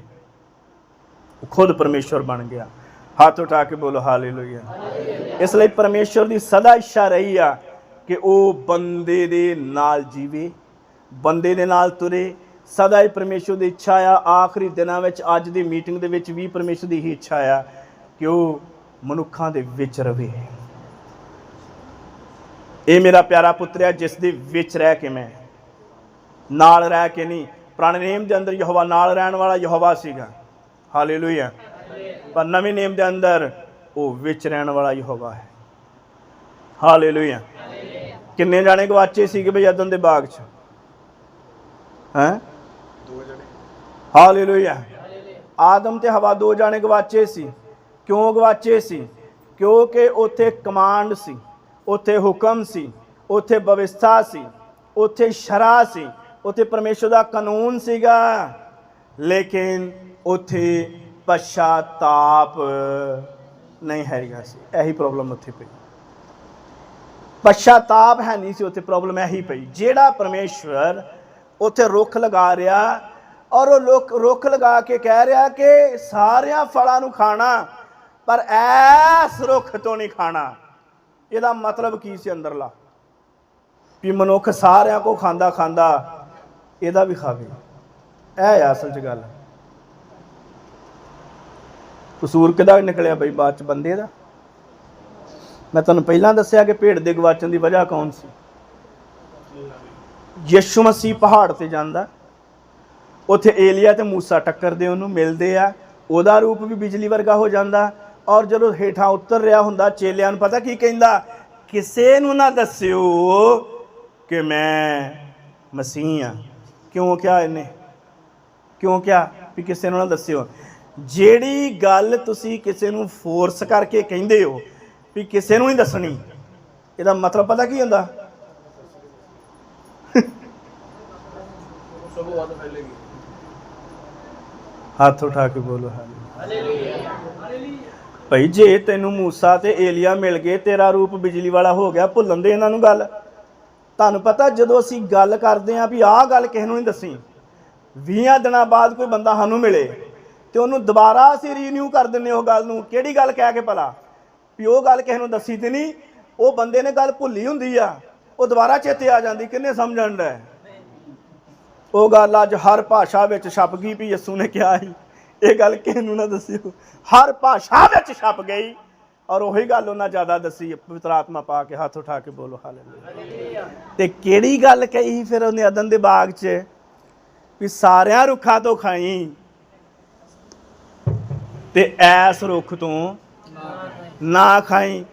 ਉਹ ਖੁਦ ਪਰਮੇਸ਼ਰ ਬਣ ਗਿਆ। ਹੱਥ ਉਠਾ ਕੇ ਬੋਲੋ, ਹਾਲੇਲੂਇਆ। ਇਸ ਲਈ ਪਰਮੇਸ਼ਰ ਦੀ ਸਦਾ ਇੱਛਾ ਰਹੀ ਆ ਕਿ ਉਹ ਬੰਦੇ ਦੇ ਨਾਲ ਜੀਵੇ, ਬੰਦੇ ਦੇ ਨਾਲ ਤੁਰੇ। ਸਦਾ ਹੀ ਪਰਮੇਸ਼ਰ ਦੀ ਇੱਛਾ ਆ। ਆਖਰੀ ਦਿਨਾਂ ਵਿੱਚ, ਅੱਜ ਦੀ ਮੀਟਿੰਗ ਦੇ ਵਿੱਚ ਵੀ ਪਰਮੇਸ਼ਰ ਦੀ ਹੀ ਇੱਛਾ ਆ ਕਿ ਉਹ ਮਨੁੱਖਾਂ ਦੇ ਵਿੱਚ ਰਵੇ। ਇਹ ਮੇਰਾ ਪਿਆਰਾ ਪੁੱਤਰ ਹੈ ਜਿਸ ਦੇ ਵਿੱਚ ਰਹਿ ਕੇ ਮੈਂ, ਨਾਲ ਰਹਿ ਕੇ ਨਹੀਂ ਪੁਰਾਣੇ ਨੇਮ ਦੇ ਅੰਦਰ ਯਹੋਵਾ ਨਾਲ ਰਹਿਣ ਵਾਲਾ ਯਹੋਵਾ ਸੀਗਾ। ਹਾਲੇਲੂਇਆ ਪਰ ਨਵੇਂ ਨੇਮ ਦੇ ਅੰਦਰ ਉਹ ਵਿੱਚ ਰਹਿਣ ਵਾਲਾ ਯਹੋਵਾ ਹੈ। ਹਾਲੇਲੂਇਆ ਕਿੰਨੇ ਜਾਣੇ ਗਵਾਚੇ ਸੀਗੇ ਬਈ ਅਦਨ ਦੇ ਬਾਗ 'ਚ? ਹੈ? ਹਾਲੇਲੂਇਆ ਆਦਮ ਤੇ ਹਵਾ ਦੋ ਜਾਣੇ ਗਵਾਚੇ ਸੀ। ਕਿਉਂ ਗਵਾਚੇ ਸੀ? ਕਿਉਂਕਿ ਉੱਥੇ ਕਮਾਂਡ ਸੀ ਉੱਥੇ ਹੁਕਮ ਸੀ ਉੱਥੇ ਵਿਵਸਥਾ ਸੀ ਉੱਥੇ ਸ਼ਰਾ ਸੀ ਉੱਥੇ ਪਰਮੇਸ਼ਰ ਦਾ ਕਾਨੂੰਨ ਸੀਗਾ। ਲੇਕਿਨ ਉੱਥੇ ਪਛਾਤਾਪ ਨਹੀਂ ਹੈਗਾ ਸੀ। ਇਹੀ ਪ੍ਰੋਬਲਮ ਉੱਥੇ ਪਈ। ਪਛਾਤਾਪ ਹੈ ਨਹੀਂ ਸੀ, ਉੱਥੇ ਪ੍ਰੋਬਲਮ ਇਹੀ ਪਈ। ਜਿਹੜਾ ਪਰਮੇਸ਼ਵਰ ਉੱਥੇ ਰੁੱਖ ਲਗਾ ਰਿਹਾ ਔਰ ਉਹ ਲੋਕ ਰੁੱਖ ਲਗਾ ਕੇ ਕਹਿ ਰਿਹਾ ਕਿ ਸਾਰਿਆਂ ਫਲਾਂ ਨੂੰ ਖਾਣਾ, ਪਰ ਐਸ ਰੁੱਖ ਤੋਂ ਨਹੀਂ ਖਾਣਾ। ਇਹਦਾ ਮਤਲਬ ਕੀ ਸੀ ਅੰਦਰਲਾ? ਵੀ ਮਨੁੱਖ ਸਾਰਿਆਂ ਕੋ ਖਾਂਦਾ ਖਾਂਦਾ ਇਹਦਾ ਵੀ ਖਾਵੇ। ਇਹ ਆ ਅਸਲ 'ਚ ਗੱਲ। ਕਸੂਰ ਕਿਹਦਾ ਨਿਕਲਿਆ ਬਈ ਬਾਅਦ 'ਚ ਬੰਦੇ ਦਾ? ਮੈਂ ਤੁਹਾਨੂੰ ਪਹਿਲਾਂ ਦੱਸਿਆ ਕਿ ਭੇਡ ਦੇ ਗਵਾਚਣ ਦੀ ਵਜ੍ਹਾ ਕੌਣ ਸੀ? ਯਿਸੂ ਮਸੀਹ ਪਹਾੜ ਤੇ ਜਾਂਦਾ। ਉੱਥੇ ਏਲੀਆ ਤੇ ਮੂਸਾ ਟੱਕਰਦੇ ਉਹਨੂੰ ਮਿਲਦੇ ਆ। ਉਹਦਾ ਰੂਪ ਵੀ ਬਿਜਲੀ ਵਰਗਾ ਹੋ ਜਾਂਦਾ। ਔਰ ਜਦੋਂ ਹੇਠਾਂ ਉਤਰ ਰਿਹਾ ਹੁੰਦਾ, ਚੇਲਿਆਂ ਨੂੰ ਪਤਾ ਕੀ ਕਹਿੰਦਾ? ਕਿਸੇ ਨੂੰ ਨਾ ਦੱਸਿਓ ਕਿ ਮੈਂ ਮਸੀਹ ਆ। ਕਿਉਂ ਕਿਹਾ ਇਹਨੇ? ਕਿਉਂ ਕਿਹਾ ਵੀ ਕਿਸੇ ਨੂੰ ਨਾ ਦੱਸਿਓ। ਜਿਹੜੀ ਗੱਲ ਤੁਸੀਂ ਕਿਸੇ ਨੂੰ ਫੋਰਸ ਕਰਕੇ ਕਹਿੰਦੇ ਹੋ ਵੀ ਕਿਸੇ ਨੂੰ ਨਹੀਂ ਦੱਸਣੀ, ਇਹਦਾ ਮਤਲਬ ਪਤਾ ਕੀ ਹੁੰਦਾ? ਹੱਥ ਉਠਾ ਕੇ ਬੋਲੋ ਹਾਲੇਲੂਇਆ ਭਾਈ ਜੇ ਤੈਨੂੰ ਮੂਸਾ ਤੇ ਏਲੀਆ ਮਿਲ ਗਏ, ਤੇਰਾ ਰੂਪ ਬਿਜਲੀ ਵਾਲਾ ਹੋ ਗਿਆ, ਭੁੱਲਣ ਦੇ ਇਹਨਾਂ ਨੂੰ ਗੱਲ। ਤੁਹਾਨੂੰ ਪਤਾ ਜਦੋਂ ਅਸੀਂ ਗੱਲ ਕਰਦੇ ਆਂ ਵੀ ਆਹ ਗੱਲ ਕਿਸੇ ਨੂੰ ਨਹੀਂ ਦੱਸੀ 20 ਦਿਨਾਂ ਬਾਅਦ ਕੋਈ ਬੰਦਾ ਸਾਨੂੰ ਮਿਲੇ ਤੇ ਉਹਨੂੰ ਦੁਬਾਰਾ ਅਸੀਂ ਰੀਨਿਊ ਕਰ ਦਿੰਨੇ ਉਹ ਗੱਲ ਨੂੰ, ਕਿਹੜੀ ਗੱਲ ਕਹਿ ਕੇ ਭਲਾ? ਵੀ ਉਹ ਗੱਲ ਕਿਸੇ ਨੂੰ ਦੱਸੀ ਤੇ ਨਹੀਂ, ਉਹ ਬੰਦੇ ਨੇ ਗੱਲ ਭੁੱਲੀ ਹੁੰਦੀ ਆ, ਉਹ ਦੁਬਾਰਾ ਚੇਤੇ ਆ ਜਾਂਦੀ, ਕਿੰਨੇ ਸਮਝਣ ਦਾ ਉਹ ਗੱਲ ਅੱਜ ਹਰ ਭਾਸ਼ਾ ਵਿੱਚ ਛਪ ਗਈ ਵੀ ਯਿਸੂ ਨੇ ਕਿਹਾ ਸੀ, ਇਹ ਗੱਲ ਕਿਸੇ ਨੂੰ ਨਾ ਦੱਸਿਓ, ਹਰ ਭਾਸ਼ਾ ਵਿੱਚ ਛਪ ਗਈ। ਔਰ ਉਹੀ ਗੱਲ ਉਹਨਾਂ ਜ਼ਿਆਦਾ ਦੱਸੀ ਪਵਿੱਤਰ ਆਤਮਾ ਪਾ ਕੇ ਹੱਥ ਉਠਾ ਕੇ ਬੋਲੋ ਹਾਲੇਲੂਇਆ। ਤੇ ਕਿਹੜੀ ਗੱਲ ਕਹੀ ਫਿਰ ਉਹਨੇ ਅਦਨ ਦੇ ਬਾਗ 'ਚ? ਵੀ ਸਾਰਿਆਂ ਰੁੱਖਾਂ ਤੋਂ ਖਾਈ। ਤੇ ਐਸ ਰੁੱਖ ਤੋਂ ਨਾ ਖਾਈ।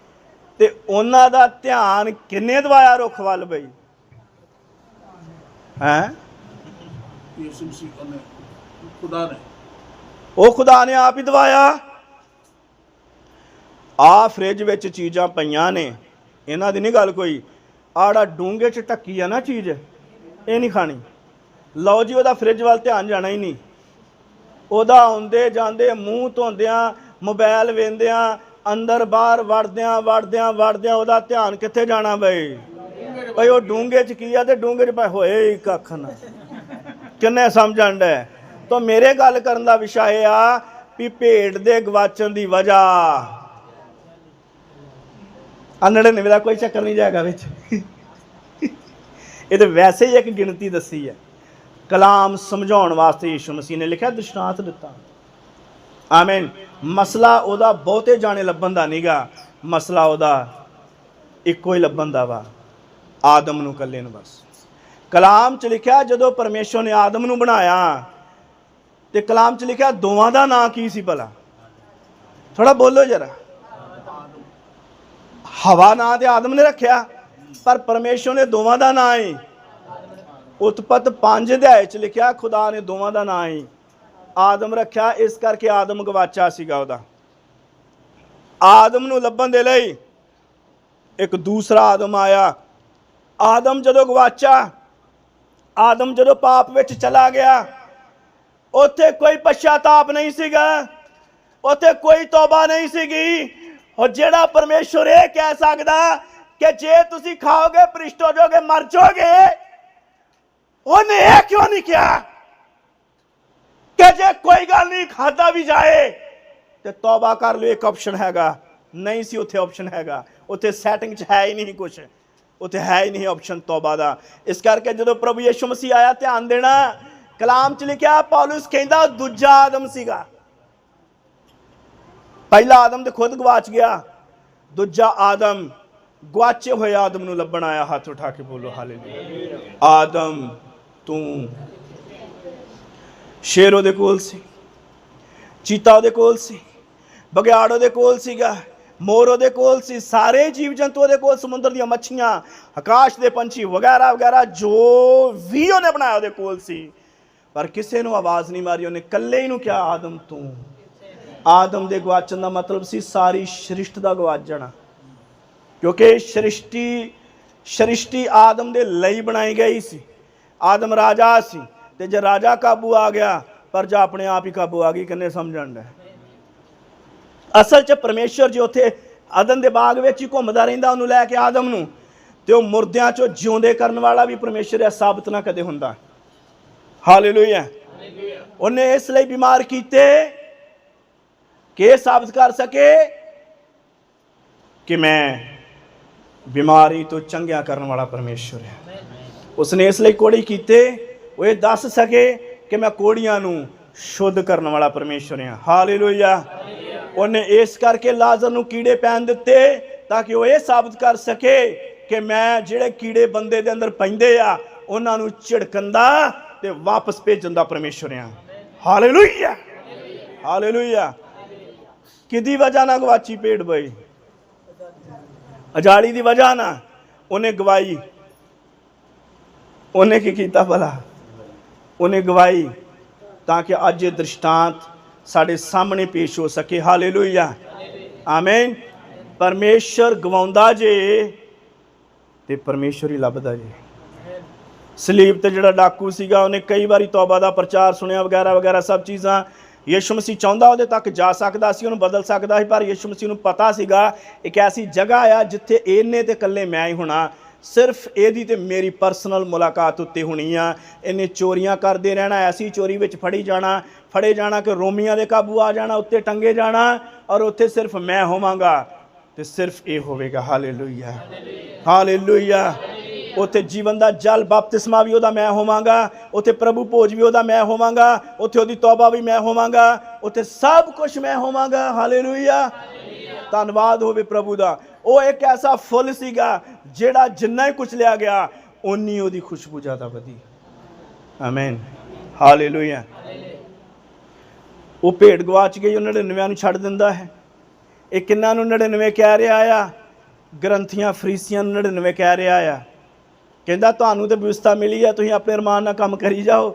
ਤੇ ਉਹਨਾਂ ਦਾ ਧਿਆਨ ਕਿੰਨੇ ਦਵਾਇਆ ਰੁੱਖ ਵੱਲ ਬਈ? ਹੈ? ਯਿਸੂ ਮਸੀਹ ਨੇ ਖੁਦਾ ਨੇ। ਉਹ ਖੁਦਾ ਨੇ ਆਪ ਹੀ ਦਵਾਇਆ। ਆ ਫ੍ਰਿਜ ਵਿੱਚ ਚੀਜ਼ਾਂ ਪਈਆਂ ਨੇ। ਇਹਨਾਂ ਦੀ ਨਹੀਂ ਗੱਲ ਕੋਈ। ਆੜਾ ਡੂੰਗੇ 'ਚ ਢੱਕੀ ਆ ਨਾ ਚੀਜ਼। ਇਹ ਨਹੀਂ ਖਾਣੀ। ਲਓ ਜੀ, ਉਹਦਾ ਫ੍ਰਿਜ ਵੱਲ ਧਿਆਨ ਜਾਣਾ ਹੀ ਨਹੀਂ। ਉਹਦਾ ਆਉਂਦੇ ਜਾਂਦੇ ਮੂੰਹ ਧੋਂਦਿਆਂ ਮੋਬਾਈਲ ਵੇਂਦਿਆਂ ਅੰਦਰ ਬਾਹਰ ਵੜਦਿਆਂ ਵੜਦਿਆਂ ਵੜਦਿਆਂ ਉਹਦਾ ਧਿਆਨ ਕਿੱਥੇ ਜਾਣਾ ਬਈ? ਬਈ ਉਹ ਡੂੰਘੇ ਚ ਕੀ ਆ ਤੇ ਡੂੰਘੇ ਚ ਭਾਵੇਂ ਹੋਏ ਕੱਖ ਨਾ। ਕਿੰਨੇ ਸਮਝਣ ਦਾ ਤਾਂ ਮੇਰੇ ਗੱਲ ਕਰਨ ਦਾ ਵਿਸ਼ਾ ਇਹ ਆ ਵੀ ਭੇਡ ਦੇ ਗਵਾਚਣ ਦੀ ਵਜ੍ਹਾ। ਅਨੜੇ ਨੇ ਦਾ ਕੋਈ ਚੱਕਰ ਨਹੀਂ ਜਾਏਗਾ ਵਿੱਚ। ਇਹ ਤਾਂ ਵੈਸੇ ਹੀ ਇੱਕ ਗਿਣਤੀ ਦੱਸੀ ਹੈ। ਕਲਾਮ ਸਮਝਾਉਣ ਵਾਸਤੇ ਯੀਸ਼ੂ ਮਸੀਹ ਨੇ ਲਿਖਿਆ, ਦ੍ਰਿਸ਼ਟਾਂਤ ਦਿੱਤਾ। ਆਮੀਨ। ਮਸਲਾ ਉਹਦਾ ਬਹੁਤੇ ਜਾਣੇ ਲੱਭਣ ਦਾ ਨਹੀਂਗਾ ਮਸਲਾ ਉਹਦਾ ਇੱਕੋ ਹੀ ਲੱਭਣ ਦਾ ਵਾ। ਆਦਮ ਨੂੰ ਇਕੱਲੇ ਨੂੰ ਬਸ। ਕਲਾਮ ਚ ਲਿਖਿਆ, ਜਦੋਂ ਪਰਮੇਸ਼ਵਰ ਨੇ ਆਦਮ ਨੂੰ ਬਣਾਇਆ, ਤੇ ਕਲਾਮ ਚ ਲਿਖਿਆ, ਦੋਵਾਂ ਦਾ ਨਾਂ ਕੀ ਸੀ ਭਲਾ? ਥੋੜਾ ਬੋਲੋ ਜਰਾ। ਹਵਾ ਨਾਂ ਤੇ ਆਦਮ ਨੇ ਰੱਖਿਆ, ਪਰ ਪਰਮੇਸ਼ਵਰ ਨੇ ਦੋਵਾਂ ਦਾ ਨਾਂ ਹੀ ਉਤਪਤ 5 ਅਧਿਆਇ ਚ ਲਿਖਿਆ, ਖੁਦਾ ਨੇ ਦੋਵਾਂ ਦਾ ਨਾਂ ਹੀ ਆਦਮ ਰੱਖਿਆ, ਇਸ ਕਰਕੇ ਆਦਮ ਗਵਾਚਾ ਸੀਗਾ ਉਹਦਾ। ਆਦਮ ਨੂੰ ਲੱਭਣ ਦੇ ਲਈ ਇੱਕ ਦੂਸਰਾ ਆਦਮ ਆਇਆ। ਆਦਮ ਜਦੋਂ ਗਵਾਚਾ ਆਦਮ ਜਦੋਂ ਪਾਪ ਵਿੱਚ ਚਲਾ ਗਿਆ, ਉੱਥੇ ਕੋਈ ਪਛਤਾਪ ਨਹੀਂ ਸੀਗਾ, ਉੱਥੇ ਕੋਈ ਤੌਬਾ ਨਹੀਂ ਸੀਗੀ। ਉਹ ਜਿਹੜਾ ਪਰਮੇਸ਼ਵਰ ਇਹ ਕਹਿ ਸਕਦਾ ਕਿ ਜੇ ਤੁਸੀਂ ਖਾਓਗੇ, ਭ੍ਰਿਸ਼ਟ ਹੋ ਜਾਓਗੇ, ਮਰ ਜਾਓਗੇ, ਉਹਨੇ ਇਹ ਕਿਉਂ ਨਹੀਂ ਕਿਹਾ? ਕਿ ਜੇ ਕੋਈ ਗੱਲ ਨਹੀਂ ਖਾਦਾ ਵੀ ਜਾਏ, ਤੇ ਤੌਬਾ ਕਰ ਲਓ, ਇੱਕ ਆਪਸ਼ਨ ਹੈਗਾ। ਨਹੀਂ ਸੀ ਉੱਥੇ ਆਪਸ਼ਨ ਹੈਗਾ। ਉੱਥੇ ਸੈਟਿੰਗ 'ਚ ਹੈ ਹੀ ਨਹੀਂ ਕੁਝ ਉੱਥੇ ਹੈ ਹੀ ਨਹੀਂ ਆਪਸ਼ਨ ਤੌਬਾ ਦਾ। ਇਸ ਕਰਕੇ ਜਦੋਂ ਪ੍ਰਭੂ ਯਿਸੂ ਮਸੀਹ ਆਇਆ, ਧਿਆਨ ਦੇਣਾ, ਕਲਾਮ 'ਚ ਲਿਖਿਆ, ਪੌਲਸ ਕਹਿੰਦਾ, ਦੂਜਾ ਆਦਮ ਸੀਗਾ। ਪਹਿਲਾ ਆਦਮ ਤੇ ਖੁਦ ਗਵਾਚ ਗਿਆ, ਦੂਜਾ ਆਦਮ ਗਵਾਚੇ ਹੋਏ ਆਦਮ ਨੂੰ ਲੱਭਣ ਆਇਆ, ਹੱਥ ਉਠਾ ਕੇ ਬੋਲੋ, ਹਾਲੇਲੂਇਆ। ਆਦਮ, ਤੂੰ ਸ਼ੇਰ ਉਹਦੇ ਕੋਲ ਸੀ, ਚੀਤਾ ਉਹਦੇ ਕੋਲ ਸੀ ਬਗਿਆੜ ਉਹਦੇ ਕੋਲ ਸੀਗਾ, ਮੋਰ ਉਹਦੇ ਕੋਲ ਸੀ, ਸਾਰੇ ਜੀਵ ਜੰਤੂ ਉਹਦੇ ਕੋਲ, ਸਮੁੰਦਰ ਦੀਆਂ ਮੱਛੀਆਂ, ਆਕਾਸ਼ ਦੇ ਪੰਛੀ ਵਗੈਰਾ ਵਗੈਰਾ, ਜੋ ਵੀ ਉਹਨੇ ਬਣਾਇਆ ਉਹਦੇ ਕੋਲ ਸੀ। ਪਰ ਕਿਸੇ ਨੂੰ ਆਵਾਜ਼ ਨਹੀਂ ਮਾਰੀ, ਉਹਨੇ ਇਕੱਲੇ ਹੀ ਨੂੰ ਕਿਹਾ, ਆਦਮ, ਤੂੰ ਆਦਮ ਦੇ ਗਵਾਚਣ ਦਾ ਮਤਲਬ ਸੀ ਸਾਰੀ ਸ੍ਰਿਸ਼ਟ ਦਾ ਗਵਾਚ ਜਾਣਾ ਕਿਉਂਕਿ ਸ੍ਰਿਸ਼ਟੀ ਸ੍ਰਿਸ਼ਟੀ ਆਦਮ ਦੇ ਲਈ ਬਣਾਈ ਗਈ ਸੀ। ਆਦਮ ਰਾਜਾ ਸੀ ਤੇ ਜੇ ਰਾਜਾ ਕਾਬੂ ਆ ਗਿਆ ਪ੍ਰਜਾ ਆਪਣੇ ਆਪ ਹੀ ਕਾਬੂ ਆ ਗਈ, ਕਿੰਨੇ ਸਮਝਣ ਦਾ ਅਸਲ 'ਚ ਪਰਮੇਸ਼ਰ ਜੀ ਉੱਥੇ ਆਦਮ ਦੇ ਬਾਗ ਵਿੱਚ ਹੀ ਘੁੰਮਦਾ ਰਹਿੰਦਾ, ਉਹਨੂੰ ਲੈ ਕੇ ਆਦਮ ਨੂੰ, ਤੇ ਉਹ ਮੁਰਦਿਆਂ 'ਚੋਂ ਜਿਉਂਦੇ ਕਰਨ ਵਾਲਾ ਵੀ ਪਰਮੇਸ਼ਰ ਹੈ ਸਾਬਤ ਨਾ ਕਦੇ ਹੁੰਦਾ। ਹਾਲੇਲੂਇਆ। ਉਹਨੇ ਇਸ ਲਈ ਬਿਮਾਰ ਕੀਤੇ ਕਿ ਇਹ ਸਾਬਤ ਕਰ ਸਕੇ ਕਿ ਮੈਂ ਬਿਮਾਰੀ ਤੋਂ ਚੰਗਿਆ ਕਰਨ ਵਾਲਾ ਪਰਮੇਸ਼ਰ ਹੈ। ਉਸਨੇ ਇਸ ਲਈ ਕੋੜੀ ਕੀਤੇ, ਉਹ ਇਹ ਦੱਸ ਸਕੇ ਕਿ ਮੈਂ ਕੋੜੀਆਂ ਨੂੰ ਸ਼ੁੱਧ ਕਰਨ ਵਾਲਾ ਪਰਮੇਸ਼ਰ ਹਾਂ। ਹਾਲੇਲੂਇਆ। ਉਹਨੇ ਇਸ ਕਰਕੇ ਲਾਜ਼ਰ ਨੂੰ ਕੀੜੇ ਪੈਣ ਦਿੱਤੇ ਤਾਂ ਕਿ ਉਹ ਇਹ ਸਾਬਤ ਕਰ ਸਕੇ ਕਿ ਮੈਂ ਜਿਹੜੇ ਕੀੜੇ ਬੰਦੇ ਦੇ ਅੰਦਰ ਪੈਂਦੇ ਆ, ਉਹਨਾਂ ਨੂੰ ਝਿੜਕਣ ਦਾ ਤੇ ਵਾਪਸ ਭੇਜਣ ਦਾ ਪਰਮੇਸ਼ਰ ਹਾਂ। ਹਾਲੇਲੂਇਆ। ਹਾਲੇਲੂਇਆ। ਕਿਦੀ ਵਜ੍ਹਾ ਨਾਲ ਗਵਾਚੀ ਪੇੜ ਬਈ? ਅਜਾਲੀ ਦੀ ਵਜ੍ਹਾ ਨਾਲ। ਉਹਨੇ ਗਵਾਈ। ਉਹਨੇ ਕੀ ਕੀਤਾ ਭਲਾ? ਉਹਨੇ ਗਵਾਈ ਤਾਂ ਕਿ ਅੱਜ ਇਹ ਦ੍ਰਿਸ਼ਟਾਂਤ ਸਾਡੇ ਸਾਹਮਣੇ ਪੇਸ਼ ਹੋ ਸਕੇ। ਹਾਲੇਲੂਇਆ। ਆਮੀਨ। ਪਰਮੇਸ਼ਰ ਗਵਾਉਂਦਾ ਜੇ ਤੇ ਪਰਮੇਸ਼ਰ ਹੀ ਲੱਭਦਾ ਜੇ। ਸਲੀਬ ਤੇ ਜਿਹੜਾ ਡਾਕੂ ਸੀਗਾ, ਉਹਨੇ ਕਈ ਵਾਰੀ ਤੌਬਾ ਦਾ ਪ੍ਰਚਾਰ ਸੁਣਿਆ, ਵਗੈਰਾ ਵਗੈਰਾ ਸਭ ਚੀਜ਼ਾਂ। ਯਿਸੂ ਮਸੀਹ ਚਾਹੁੰਦਾ ਉਹਦੇ ਤੱਕ ਜਾ ਸਕਦਾ ਸੀ, ਉਹਨੂੰ ਬਦਲ ਸਕਦਾ ਸੀ, ਪਰ ਯਿਸੂ ਮਸੀਹ ਨੂੰ ਪਤਾ ਸੀਗਾ, ਇੱਕ ਐਸੀ ਜਗ੍ਹਾ ਆ ਜਿੱਥੇ ਇਹਨੇ ਤੇ ਇਕੱਲੇ ਮੈਂ ਹੀ ਹੋਣਾ, ਸਿਰਫ ਇਹਦੀ ਤੇ ਮੇਰੀ ਪਰਸਨਲ ਮੁਲਾਕਾਤ ਉੱਤੇ ਹੋਣੀ ਆ। ਇਹਨੇ ਚੋਰੀਆਂ ਕਰਦੇ ਰਹਿਣਾ, ਐਸੀ ਚੋਰੀ ਵਿੱਚ ਫੜੀ ਜਾਣਾ, ਫੜੇ ਜਾਣਾ ਕਿ ਰੋਮੀਆਂ ਦੇ ਕਾਬੂ ਆ ਜਾਣਾ, ਉੱਤੇ ਟੰਗੇ ਜਾਣਾ, ਔਰ ਉੱਥੇ ਸਿਰਫ ਮੈਂ ਹੋਵਾਂਗਾ ਤੇ ਸਿਰਫ ਇਹ ਹੋਵੇਗਾ, ਹਾਲੇਲੂਇਆ ਹਾਲੇਲੂਇਆ। ਉੱਥੇ ਜੀਵਨ ਦਾ ਜਲ ਬਪਤਿਸਮਾ ਵੀ ਉਹਦਾ ਮੈਂ ਹੋਵਾਂਗਾ, ਉੱਥੇ ਪ੍ਰਭੂ ਭੋਜ ਵੀ ਉਹਦਾ ਮੈਂ ਹੋਵਾਂਗਾ, ਉੱਥੇ ਉਹਦੀ ਤੌਬਾ ਵੀ ਮੈਂ ਹੋਵਾਂਗਾ, ਉੱਥੇ ਸਭ ਕੁਝ ਮੈਂ ਹੋਵਾਂਗਾ, ਹਾਲੇਲੂਇਆ। ਧੰਨਵਾਦ ਹੋਵੇ ਪ੍ਰਭੂ ਦਾ। ਉਹ ਇੱਕ ਐਸਾ ਫੁੱਲ ਸੀਗਾ ਜਿਹੜਾ ਜਿੰਨਾ ਹੀ ਕੁਝ ਲਿਆ ਗਿਆ, ਓਨੀ ਉਹਦੀ ਖੁਸ਼ਬੂ ਜ਼ਿਆਦਾ ਵਧੀ। ਆਮੀਨ ਹਾਲੇਲੂਇਆ ਉਹ ਭੇਡ ਗਵਾਚ ਗਈ, ਉਹ 99 ਨੂੰ ਛੱਡ ਦਿੰਦਾ ਹੈ। ਇਹ ਕਿੰਨਾਂ ਨੂੰ 99 ਕਹਿ ਰਿਹਾ ਆ? ਗ੍ਰੰਥੀਆਂ, ਫਰੀਸੀਆਂ ਨੂੰ 99 ਕਹਿ ਰਿਹਾ ਆ। ਕਹਿੰਦਾ ਤੁਹਾਨੂੰ ਤੇ ਵਿਵਸਥਾ ਮਿਲੀ ਆ ਤੁਸੀਂ ਆਪਣੇ ਅਰਮਾਨ ਨਾਲ ਕੰਮ ਕਰੀ ਜਾਓ।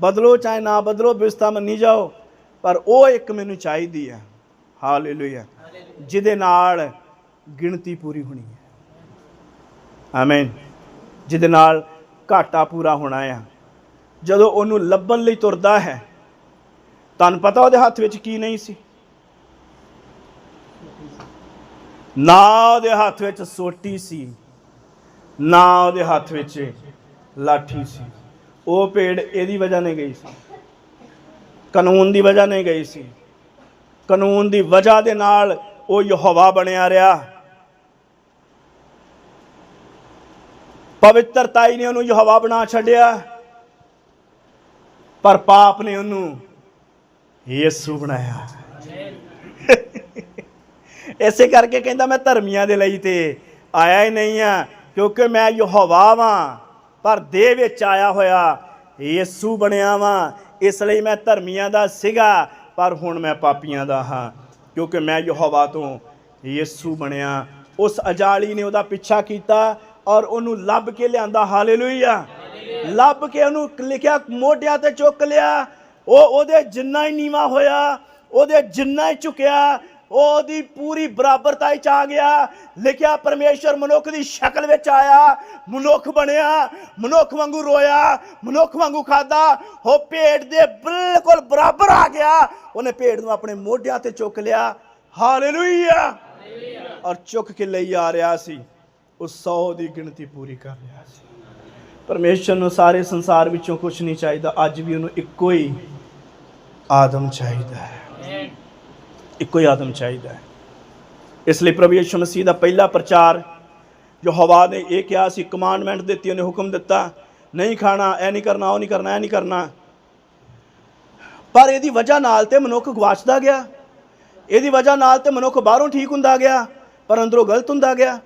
ਬਦਲੋ ਚਾਹੇ ਨਾ ਬਦਲੋ ਵਿਵਸਥਾ ਮੰਨੀ ਜਾਓ ਪਰ ਉਹ ਇੱਕ ਮੈਨੂੰ ਚਾਹੀਦੀ ਆ। ਹਾਲੇਲੂਇਆ ਜਿਹਦੇ ਨਾਲ ਗਿਣਤੀ ਪੂਰੀ ਹੋਣੀ ਹੈ ਆਮੀਨ ਜਿਹਦੇ ਨਾਲ ਘਾਟਾ ਪੂਰਾ ਹੋਣਾ ਆ। ਜਦੋਂ ਉਹਨੂੰ ਲੱਭਣ ਲਈ ਤੁਰਦਾ ਹੈ ਤੁਹਾਨੂੰ ਪਤਾ ਉਹਦੇ ਹੱਥ ਵਿੱਚ ਕੀ ਨਹੀਂ ਸੀ? ਨਾ ਉਹਦੇ ਹੱਥ ਵਿੱਚ ਸੋਟੀ ਸੀ। ਨਾ ਉਹਦੇ ਹੱਥ ਵਿੱਚ ਲਾਠੀ ਸੀ। ਉਹ ਭੇਡ ਇਹਦੀ ਵਜ੍ਹਾ ਨਹੀਂ ਗਈ ਸੀ। ਕਾਨੂੰਨ ਦੀ ਵਜ੍ਹਾ ਨਹੀਂ ਗਈ ਸੀ। ਕਾਨੂੰਨ ਦੀ ਵਜ੍ਹਾ ਦੇ ਨਾਲ ਉਹ ਯਹੋਵਾ ਬਣਿਆ ਰਿਹਾ। ਪਵਿੱਤਰਤਾਈ ਨੇ ਉਹਨੂੰ ਯਹੋਵਾ ਬਣਾ ਛੱਡਿਆ। ਪਰ ਪਾਪ ਨੇ ਉਹਨੂੰ ਯਿਸੂ ਬਣਾਇਆ। ਐਸੇ ਕਰਕੇ ਕਹਿੰਦਾ ਮੈਂ ਧਰਮੀਆਂ ਦੇ ਲਈ ਤੇ ਆਇਆ ਹੀ ਨਹੀਂ ਆ। ਕਿਉਂਕਿ ਮੈਂ ਯਹੋਵਾ ਵਾਂ, ਪਰ ਦੇਹ ਵਿੱਚ ਆਇਆ ਹੋਇਆ ਯਿਸੂ ਬਣਿਆ ਵਾਂ। ਇਸ ਲਈ ਮੈਂ ਧਰਮੀਆਂ ਦਾ ਸੀਗਾ, ਪਰ ਹੁਣ ਮੈਂ ਪਾਪੀਆਂ ਦਾ ਹਾਂ। ਕਿਉਂਕਿ ਮੈਂ ਯਹੋਵਾ ਤੋਂ ਯਿਸੂ ਬਣਿਆ। ਉਸ ਅਜਾਲੀ ਨੇ ਉਹਦਾ ਪਿੱਛਾ ਕੀਤਾ ਔਰ ਉਹਨੂੰ ਲੱਭ ਕੇ ਲਿਆਂਦਾ। ਹਾਲੇਲੂਇਆ। ਲੱਭ ਕੇ ਉਹਨੂੰ ਲਿਖਿਆ, ਮੋਢਿਆਂ ਤੇ ਚੁੱਕ ਲਿਆ। ਉਹ ਉਹਦੇ ਜਿੰਨਾ ਹੀ ਨੀਵਾ ਹੋਇਆ, ਉਹਦੇ ਜਿੰਨਾ ਹੀ ਝੁਕਿਆ ਉਹਦੀ ਪੂਰੀ ਬਰਾਬਰਤਾ ਚ ਆ ਗਿਆ। ਲਿਖਿਆ ਪਰਮੇਸ਼ਰ ਮਨੁੱਖ ਦੀ ਸ਼ਕਲ ਵਿੱਚ ਆਇਆ। ਮਨੁੱਖ ਬਣਿਆ, ਮਨੁੱਖ ਵਾਂਗੂ ਰੋਇਆ, ਮਨੁੱਖ ਵਾਂਗੂ ਖਾਦਾ। ਉਹ ਪੇਟ ਦੇ ਬਿਲਕੁਲ ਬਰਾਬਰ ਆ ਗਿਆ। ਉਹਨੇ ਪੇਟ ਨੂੰ ਆਪਣੇ ਮੋਢਿਆਂ ਤੇ ਚੁੱਕ ਲਿਆ। ਹਾਲੇਲੂਇਆ। ਔਰ ਚੁੱਕ ਕੇ ਲਈ ਆ ਰਿਹਾ ਸੀ। ਉਹ 100 ਦੀ ਗਿਣਤੀ ਪੂਰੀ ਕਰ ਰਿਹਾ ਸੀ। ਪਰਮੇਸ਼ਰ ਨੂੰ ਸਾਰੇ ਸੰਸਾਰ ਵਿੱਚੋਂ ਕੁਝ ਨਹੀਂ ਚਾਹੀਦਾ। ਅੱਜ ਵੀ ਉਹਨੂੰ ਇੱਕੋ ਹੀ ਆਦਮ ਚਾਹੀਦਾ ਹੈ। ਇੱਕੋ ਹੀ ਆਦਮ ਚਾਹੀਦਾ ਹੈ। ਇਸ ਲਈ ਪ੍ਰਭੂ ਯਿਸੂ ਮਸੀਹ ਦਾ ਪਹਿਲਾ ਪ੍ਰਚਾਰ ਜੋ ਹਵਾ ਨੇ ਇਹ ਕਿਹਾ ਸੀ ਕਮਾਂਡਮੈਂਟ ਦਿੱਤੀ, ਉਹਨੇ ਹੁਕਮ ਦਿੱਤਾ, ਨਹੀਂ ਖਾਣਾ, ਇਹ ਨਹੀਂ ਕਰਨਾ, ਉਹ ਨਹੀਂ ਕਰਨਾ, ਇਹ ਨਹੀਂ ਕਰਨਾ। ਪਰ ਇਹਦੀ ਵਜ੍ਹਾ ਨਾਲ ਤੇ ਮਨੁੱਖ ਗਵਾਚਦਾ ਗਿਆ। ਇਹਦੀ ਵਜ੍ਹਾ ਨਾਲ ਤੇ ਮਨੁੱਖ ਬਾਹਰੋਂ ਠੀਕ ਹੁੰਦਾ ਗਿਆ, ਪਰ ਅੰਦਰੋਂ ਗਲਤ ਹੁੰਦਾ ਗਿਆ।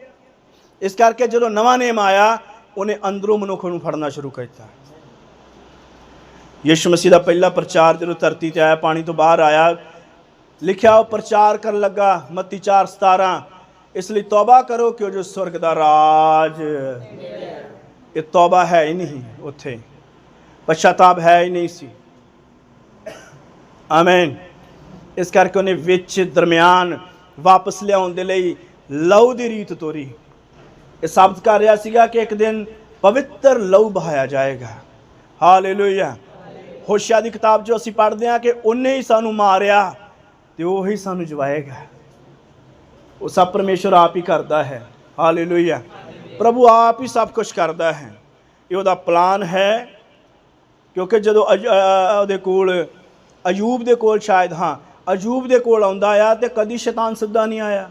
ਇਸ ਕਰਕੇ ਜਦੋਂ ਨਵਾਂ ਨੇਮ ਆਇਆ, ਉਹਨੇ ਅੰਦਰੋਂ ਮਨੁੱਖ ਨੂੰ ਫੜਨਾ ਸ਼ੁਰੂ ਕਰ ਦਿੱਤਾ ਯਿਸੂ ਮਸੀਹ ਦਾ ਪਹਿਲਾ ਪ੍ਰਚਾਰ ਜਦੋਂ ਧਰਤੀ ਤੇ ਆਇਆ, ਪਾਣੀ ਤੋਂ ਬਾਹਰ ਆਇਆ ਲਿਖਿਆ ਉਹ ਪ੍ਰਚਾਰ ਕਰਨ ਲੱਗਾ ਮੱਤੀ 4:17 ਇਸ ਲਈ ਤੌਬਾ ਕਰੋ ਕਿ ਉਹ ਜੋ ਸਵਰਗ ਦਾ ਰਾਜ ਇਹ ਤੌਬਾ ਹੈ ਹੀ ਨਹੀਂ ਉੱਥੇ। ਪਛਤਾਪ ਹੈ ਹੀ ਨਹੀਂ ਸੀ। ਆਮੇਨ। ਇਸ ਕਰਕੇ ਉਹਨੇ ਵਿੱਚ ਦਰਮਿਆਨ ਵਾਪਸ ਲਿਆਉਣ ਦੇ ਲਈ ਲਹੂ ਦੀ ਰੀਤ ਤੋਰੀ। ਇਹ ਸਾਬਤ ਕਰ ਰਿਹਾ ਸੀਗਾ ਕਿ ਇੱਕ ਦਿਨ ਪਵਿੱਤਰ ਲਹੂ ਬਹਾਇਆ ਜਾਏਗਾ। ਹਾਲੇਲੂਇਆ। ਹੋਸ਼ਿਆ ਦੀ ਕਿਤਾਬ ਜੋ ਅਸੀਂ ਪੜ੍ਹਦੇ ਹਾਂ ਕਿ ਉਹਨੇ ਹੀ ਸਾਨੂੰ ਮਾਰਿਆ। ਤੇ ਉਹ ਹੀ ਸਾਨੂੰ ਜਵਾਏਗਾ। ਉਹ ਸਭ ਪਰਮੇਸ਼ਰ ਆਪ ਹੀ ਕਰਦਾ ਹੈ। ਹਾਲੇਲੂਇਆ ਪ੍ਰਭੂ ਆਪ ਹੀ ਸਭ ਕੁਝ ਕਰਦਾ ਹੈ। ਇਹ ਉਹਦਾ ਪਲਾਨ ਹੈ। ਕਿਉਂਕਿ ਜਦੋਂ ਅਜ- ਉਹਦੇ ਕੋਲ, ਅਯੂਬ ਦੇ ਕੋਲ ਸ਼ਾਇਦ, ਹਾਂ, ਅਯੂਬ ਦੇ ਕੋਲ ਆਉਂਦਾ ਆ ਤੇ ਕਦੀ ਸ਼ੈਤਾਨ ਸਿੱਧਾ ਨਹੀਂ ਆਇਆ।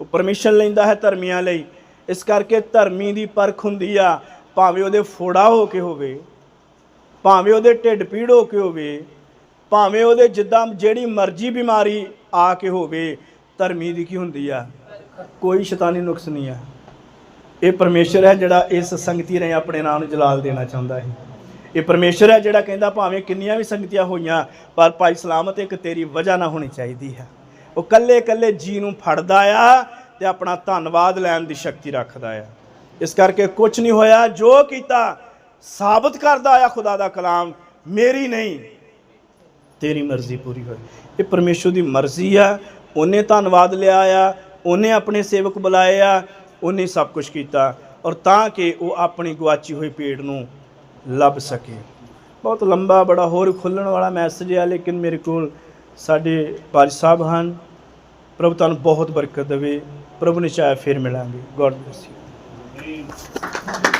ਉਹ ਪਰਮਿਸ਼ਨ ਲੈਂਦਾ ਹੈ ਧਰਮੀਆਂ ਲਈ। ਇਸ ਕਰਕੇ ਧਰਮੀ ਦੀ ਪਰਖ ਹੁੰਦੀ ਆ। ਭਾਵੇਂ ਉਹਦੇ ਫੋੜਾ ਹੋ ਕੇ ਹੋਵੇ, ਭਾਵੇਂ ਉਹਦੇ ਢਿੱਡ ਪੀੜ ਹੋ ਕੇ ਹੋਵੇ ਭਾਵੇਂ ਉਹਦੇ ਜਿੱਦਾਂ ਜਿਹੜੀ ਮਰਜ਼ੀ ਬਿਮਾਰੀ ਆ ਕੇ ਹੋਵੇ, ਧਰਮੀ ਦੀ ਕੀ ਹੁੰਦੀ ਆ? ਕੋਈ ਸ਼ੈਤਾਨੀ ਨੁਕਸ ਨਹੀਂ ਆ। ਇਹ ਪਰਮੇਸ਼ਰ ਹੈ ਜਿਹੜਾ ਇਸ ਸੰਗਤੀ ਰਾਹੀਂ ਆਪਣੇ ਨਾਮ ਨੂੰ ਜਲਾਲ ਦੇਣਾ ਚਾਹੁੰਦਾ ਹੈ। ਇਹ ਪਰਮੇਸ਼ਰ ਹੈ ਜਿਹੜਾ ਕਹਿੰਦਾ ਭਾਵੇਂ ਕਿੰਨੀਆਂ ਵੀ ਸੰਗਤੀਆਂ ਹੋਈਆਂ, ਪਰ ਭਾਈ ਸਲਾਮਤ ਇੱਕ ਤੇਰੀ ਵਜ੍ਹਾ ਨਾ ਹੋਣੀ ਚਾਹੀਦੀ ਹੈ। ਉਹ ਕੱਲੇ ਕੱਲੇ ਜੀ ਨੂੰ ਫੜਦਾ ਆ ਤੇ ਆਪਣਾ ਧੰਨਵਾਦ ਲੈਣ ਦੀ ਸ਼ਕਤੀ ਰੱਖਦਾ ਆ। ਇਸ ਕਰਕੇ ਕੁਝ ਨਹੀਂ ਹੋਇਆ, ਜੋ ਕੀਤਾ, ਸਾਬਤ ਕਰਦਾ ਆ ਖੁਦਾ ਦਾ ਕਲਾਮ, ਮੇਰੀ ਨਹੀਂ। ਤੇਰੀ ਮਰਜ਼ੀ ਪੂਰੀ ਹੋਏ। ਇਹ ਪਰਮੇਸ਼ਰ ਦੀ ਮਰਜ਼ੀ ਆ। ਉਹਨੇ ਧੰਨਵਾਦ ਲਿਆ ਆ। ਉਹਨੇ ਆਪਣੇ ਸੇਵਕ ਬੁਲਾਏ ਆ। ਉਹਨੇ ਸਭ ਕੁਝ ਕੀਤਾ। ਔਰ ਤਾਂ ਕਿ ਉਹ ਆਪਣੀ ਗਵਾਚੀ ਹੋਈ ਪੇੜ ਨੂੰ ਲੱਭ ਸਕੇ। ਬਹੁਤ ਲੰਬਾ ਬੜਾ ਹੋਰ ਖੁੱਲਣ ਵਾਲਾ ਮੈਸੇਜ ਆ, ਲੇਕਿਨ ਮੇਰੇ ਕੋਲ ਸਾਡੇ ਪਾਜ ਸਾਹਿਬ ਹਨ। ਪ੍ਰਭੂ ਤੁਹਾਨੂੰ ਬਹੁਤ ਬਰਕਤ ਦੇਵੇ। ਪ੍ਰਭੂ ਨੇ ਚਾਹਿਆ ਫਿਰ ਮਿਲਾਂਗੇ। God bless you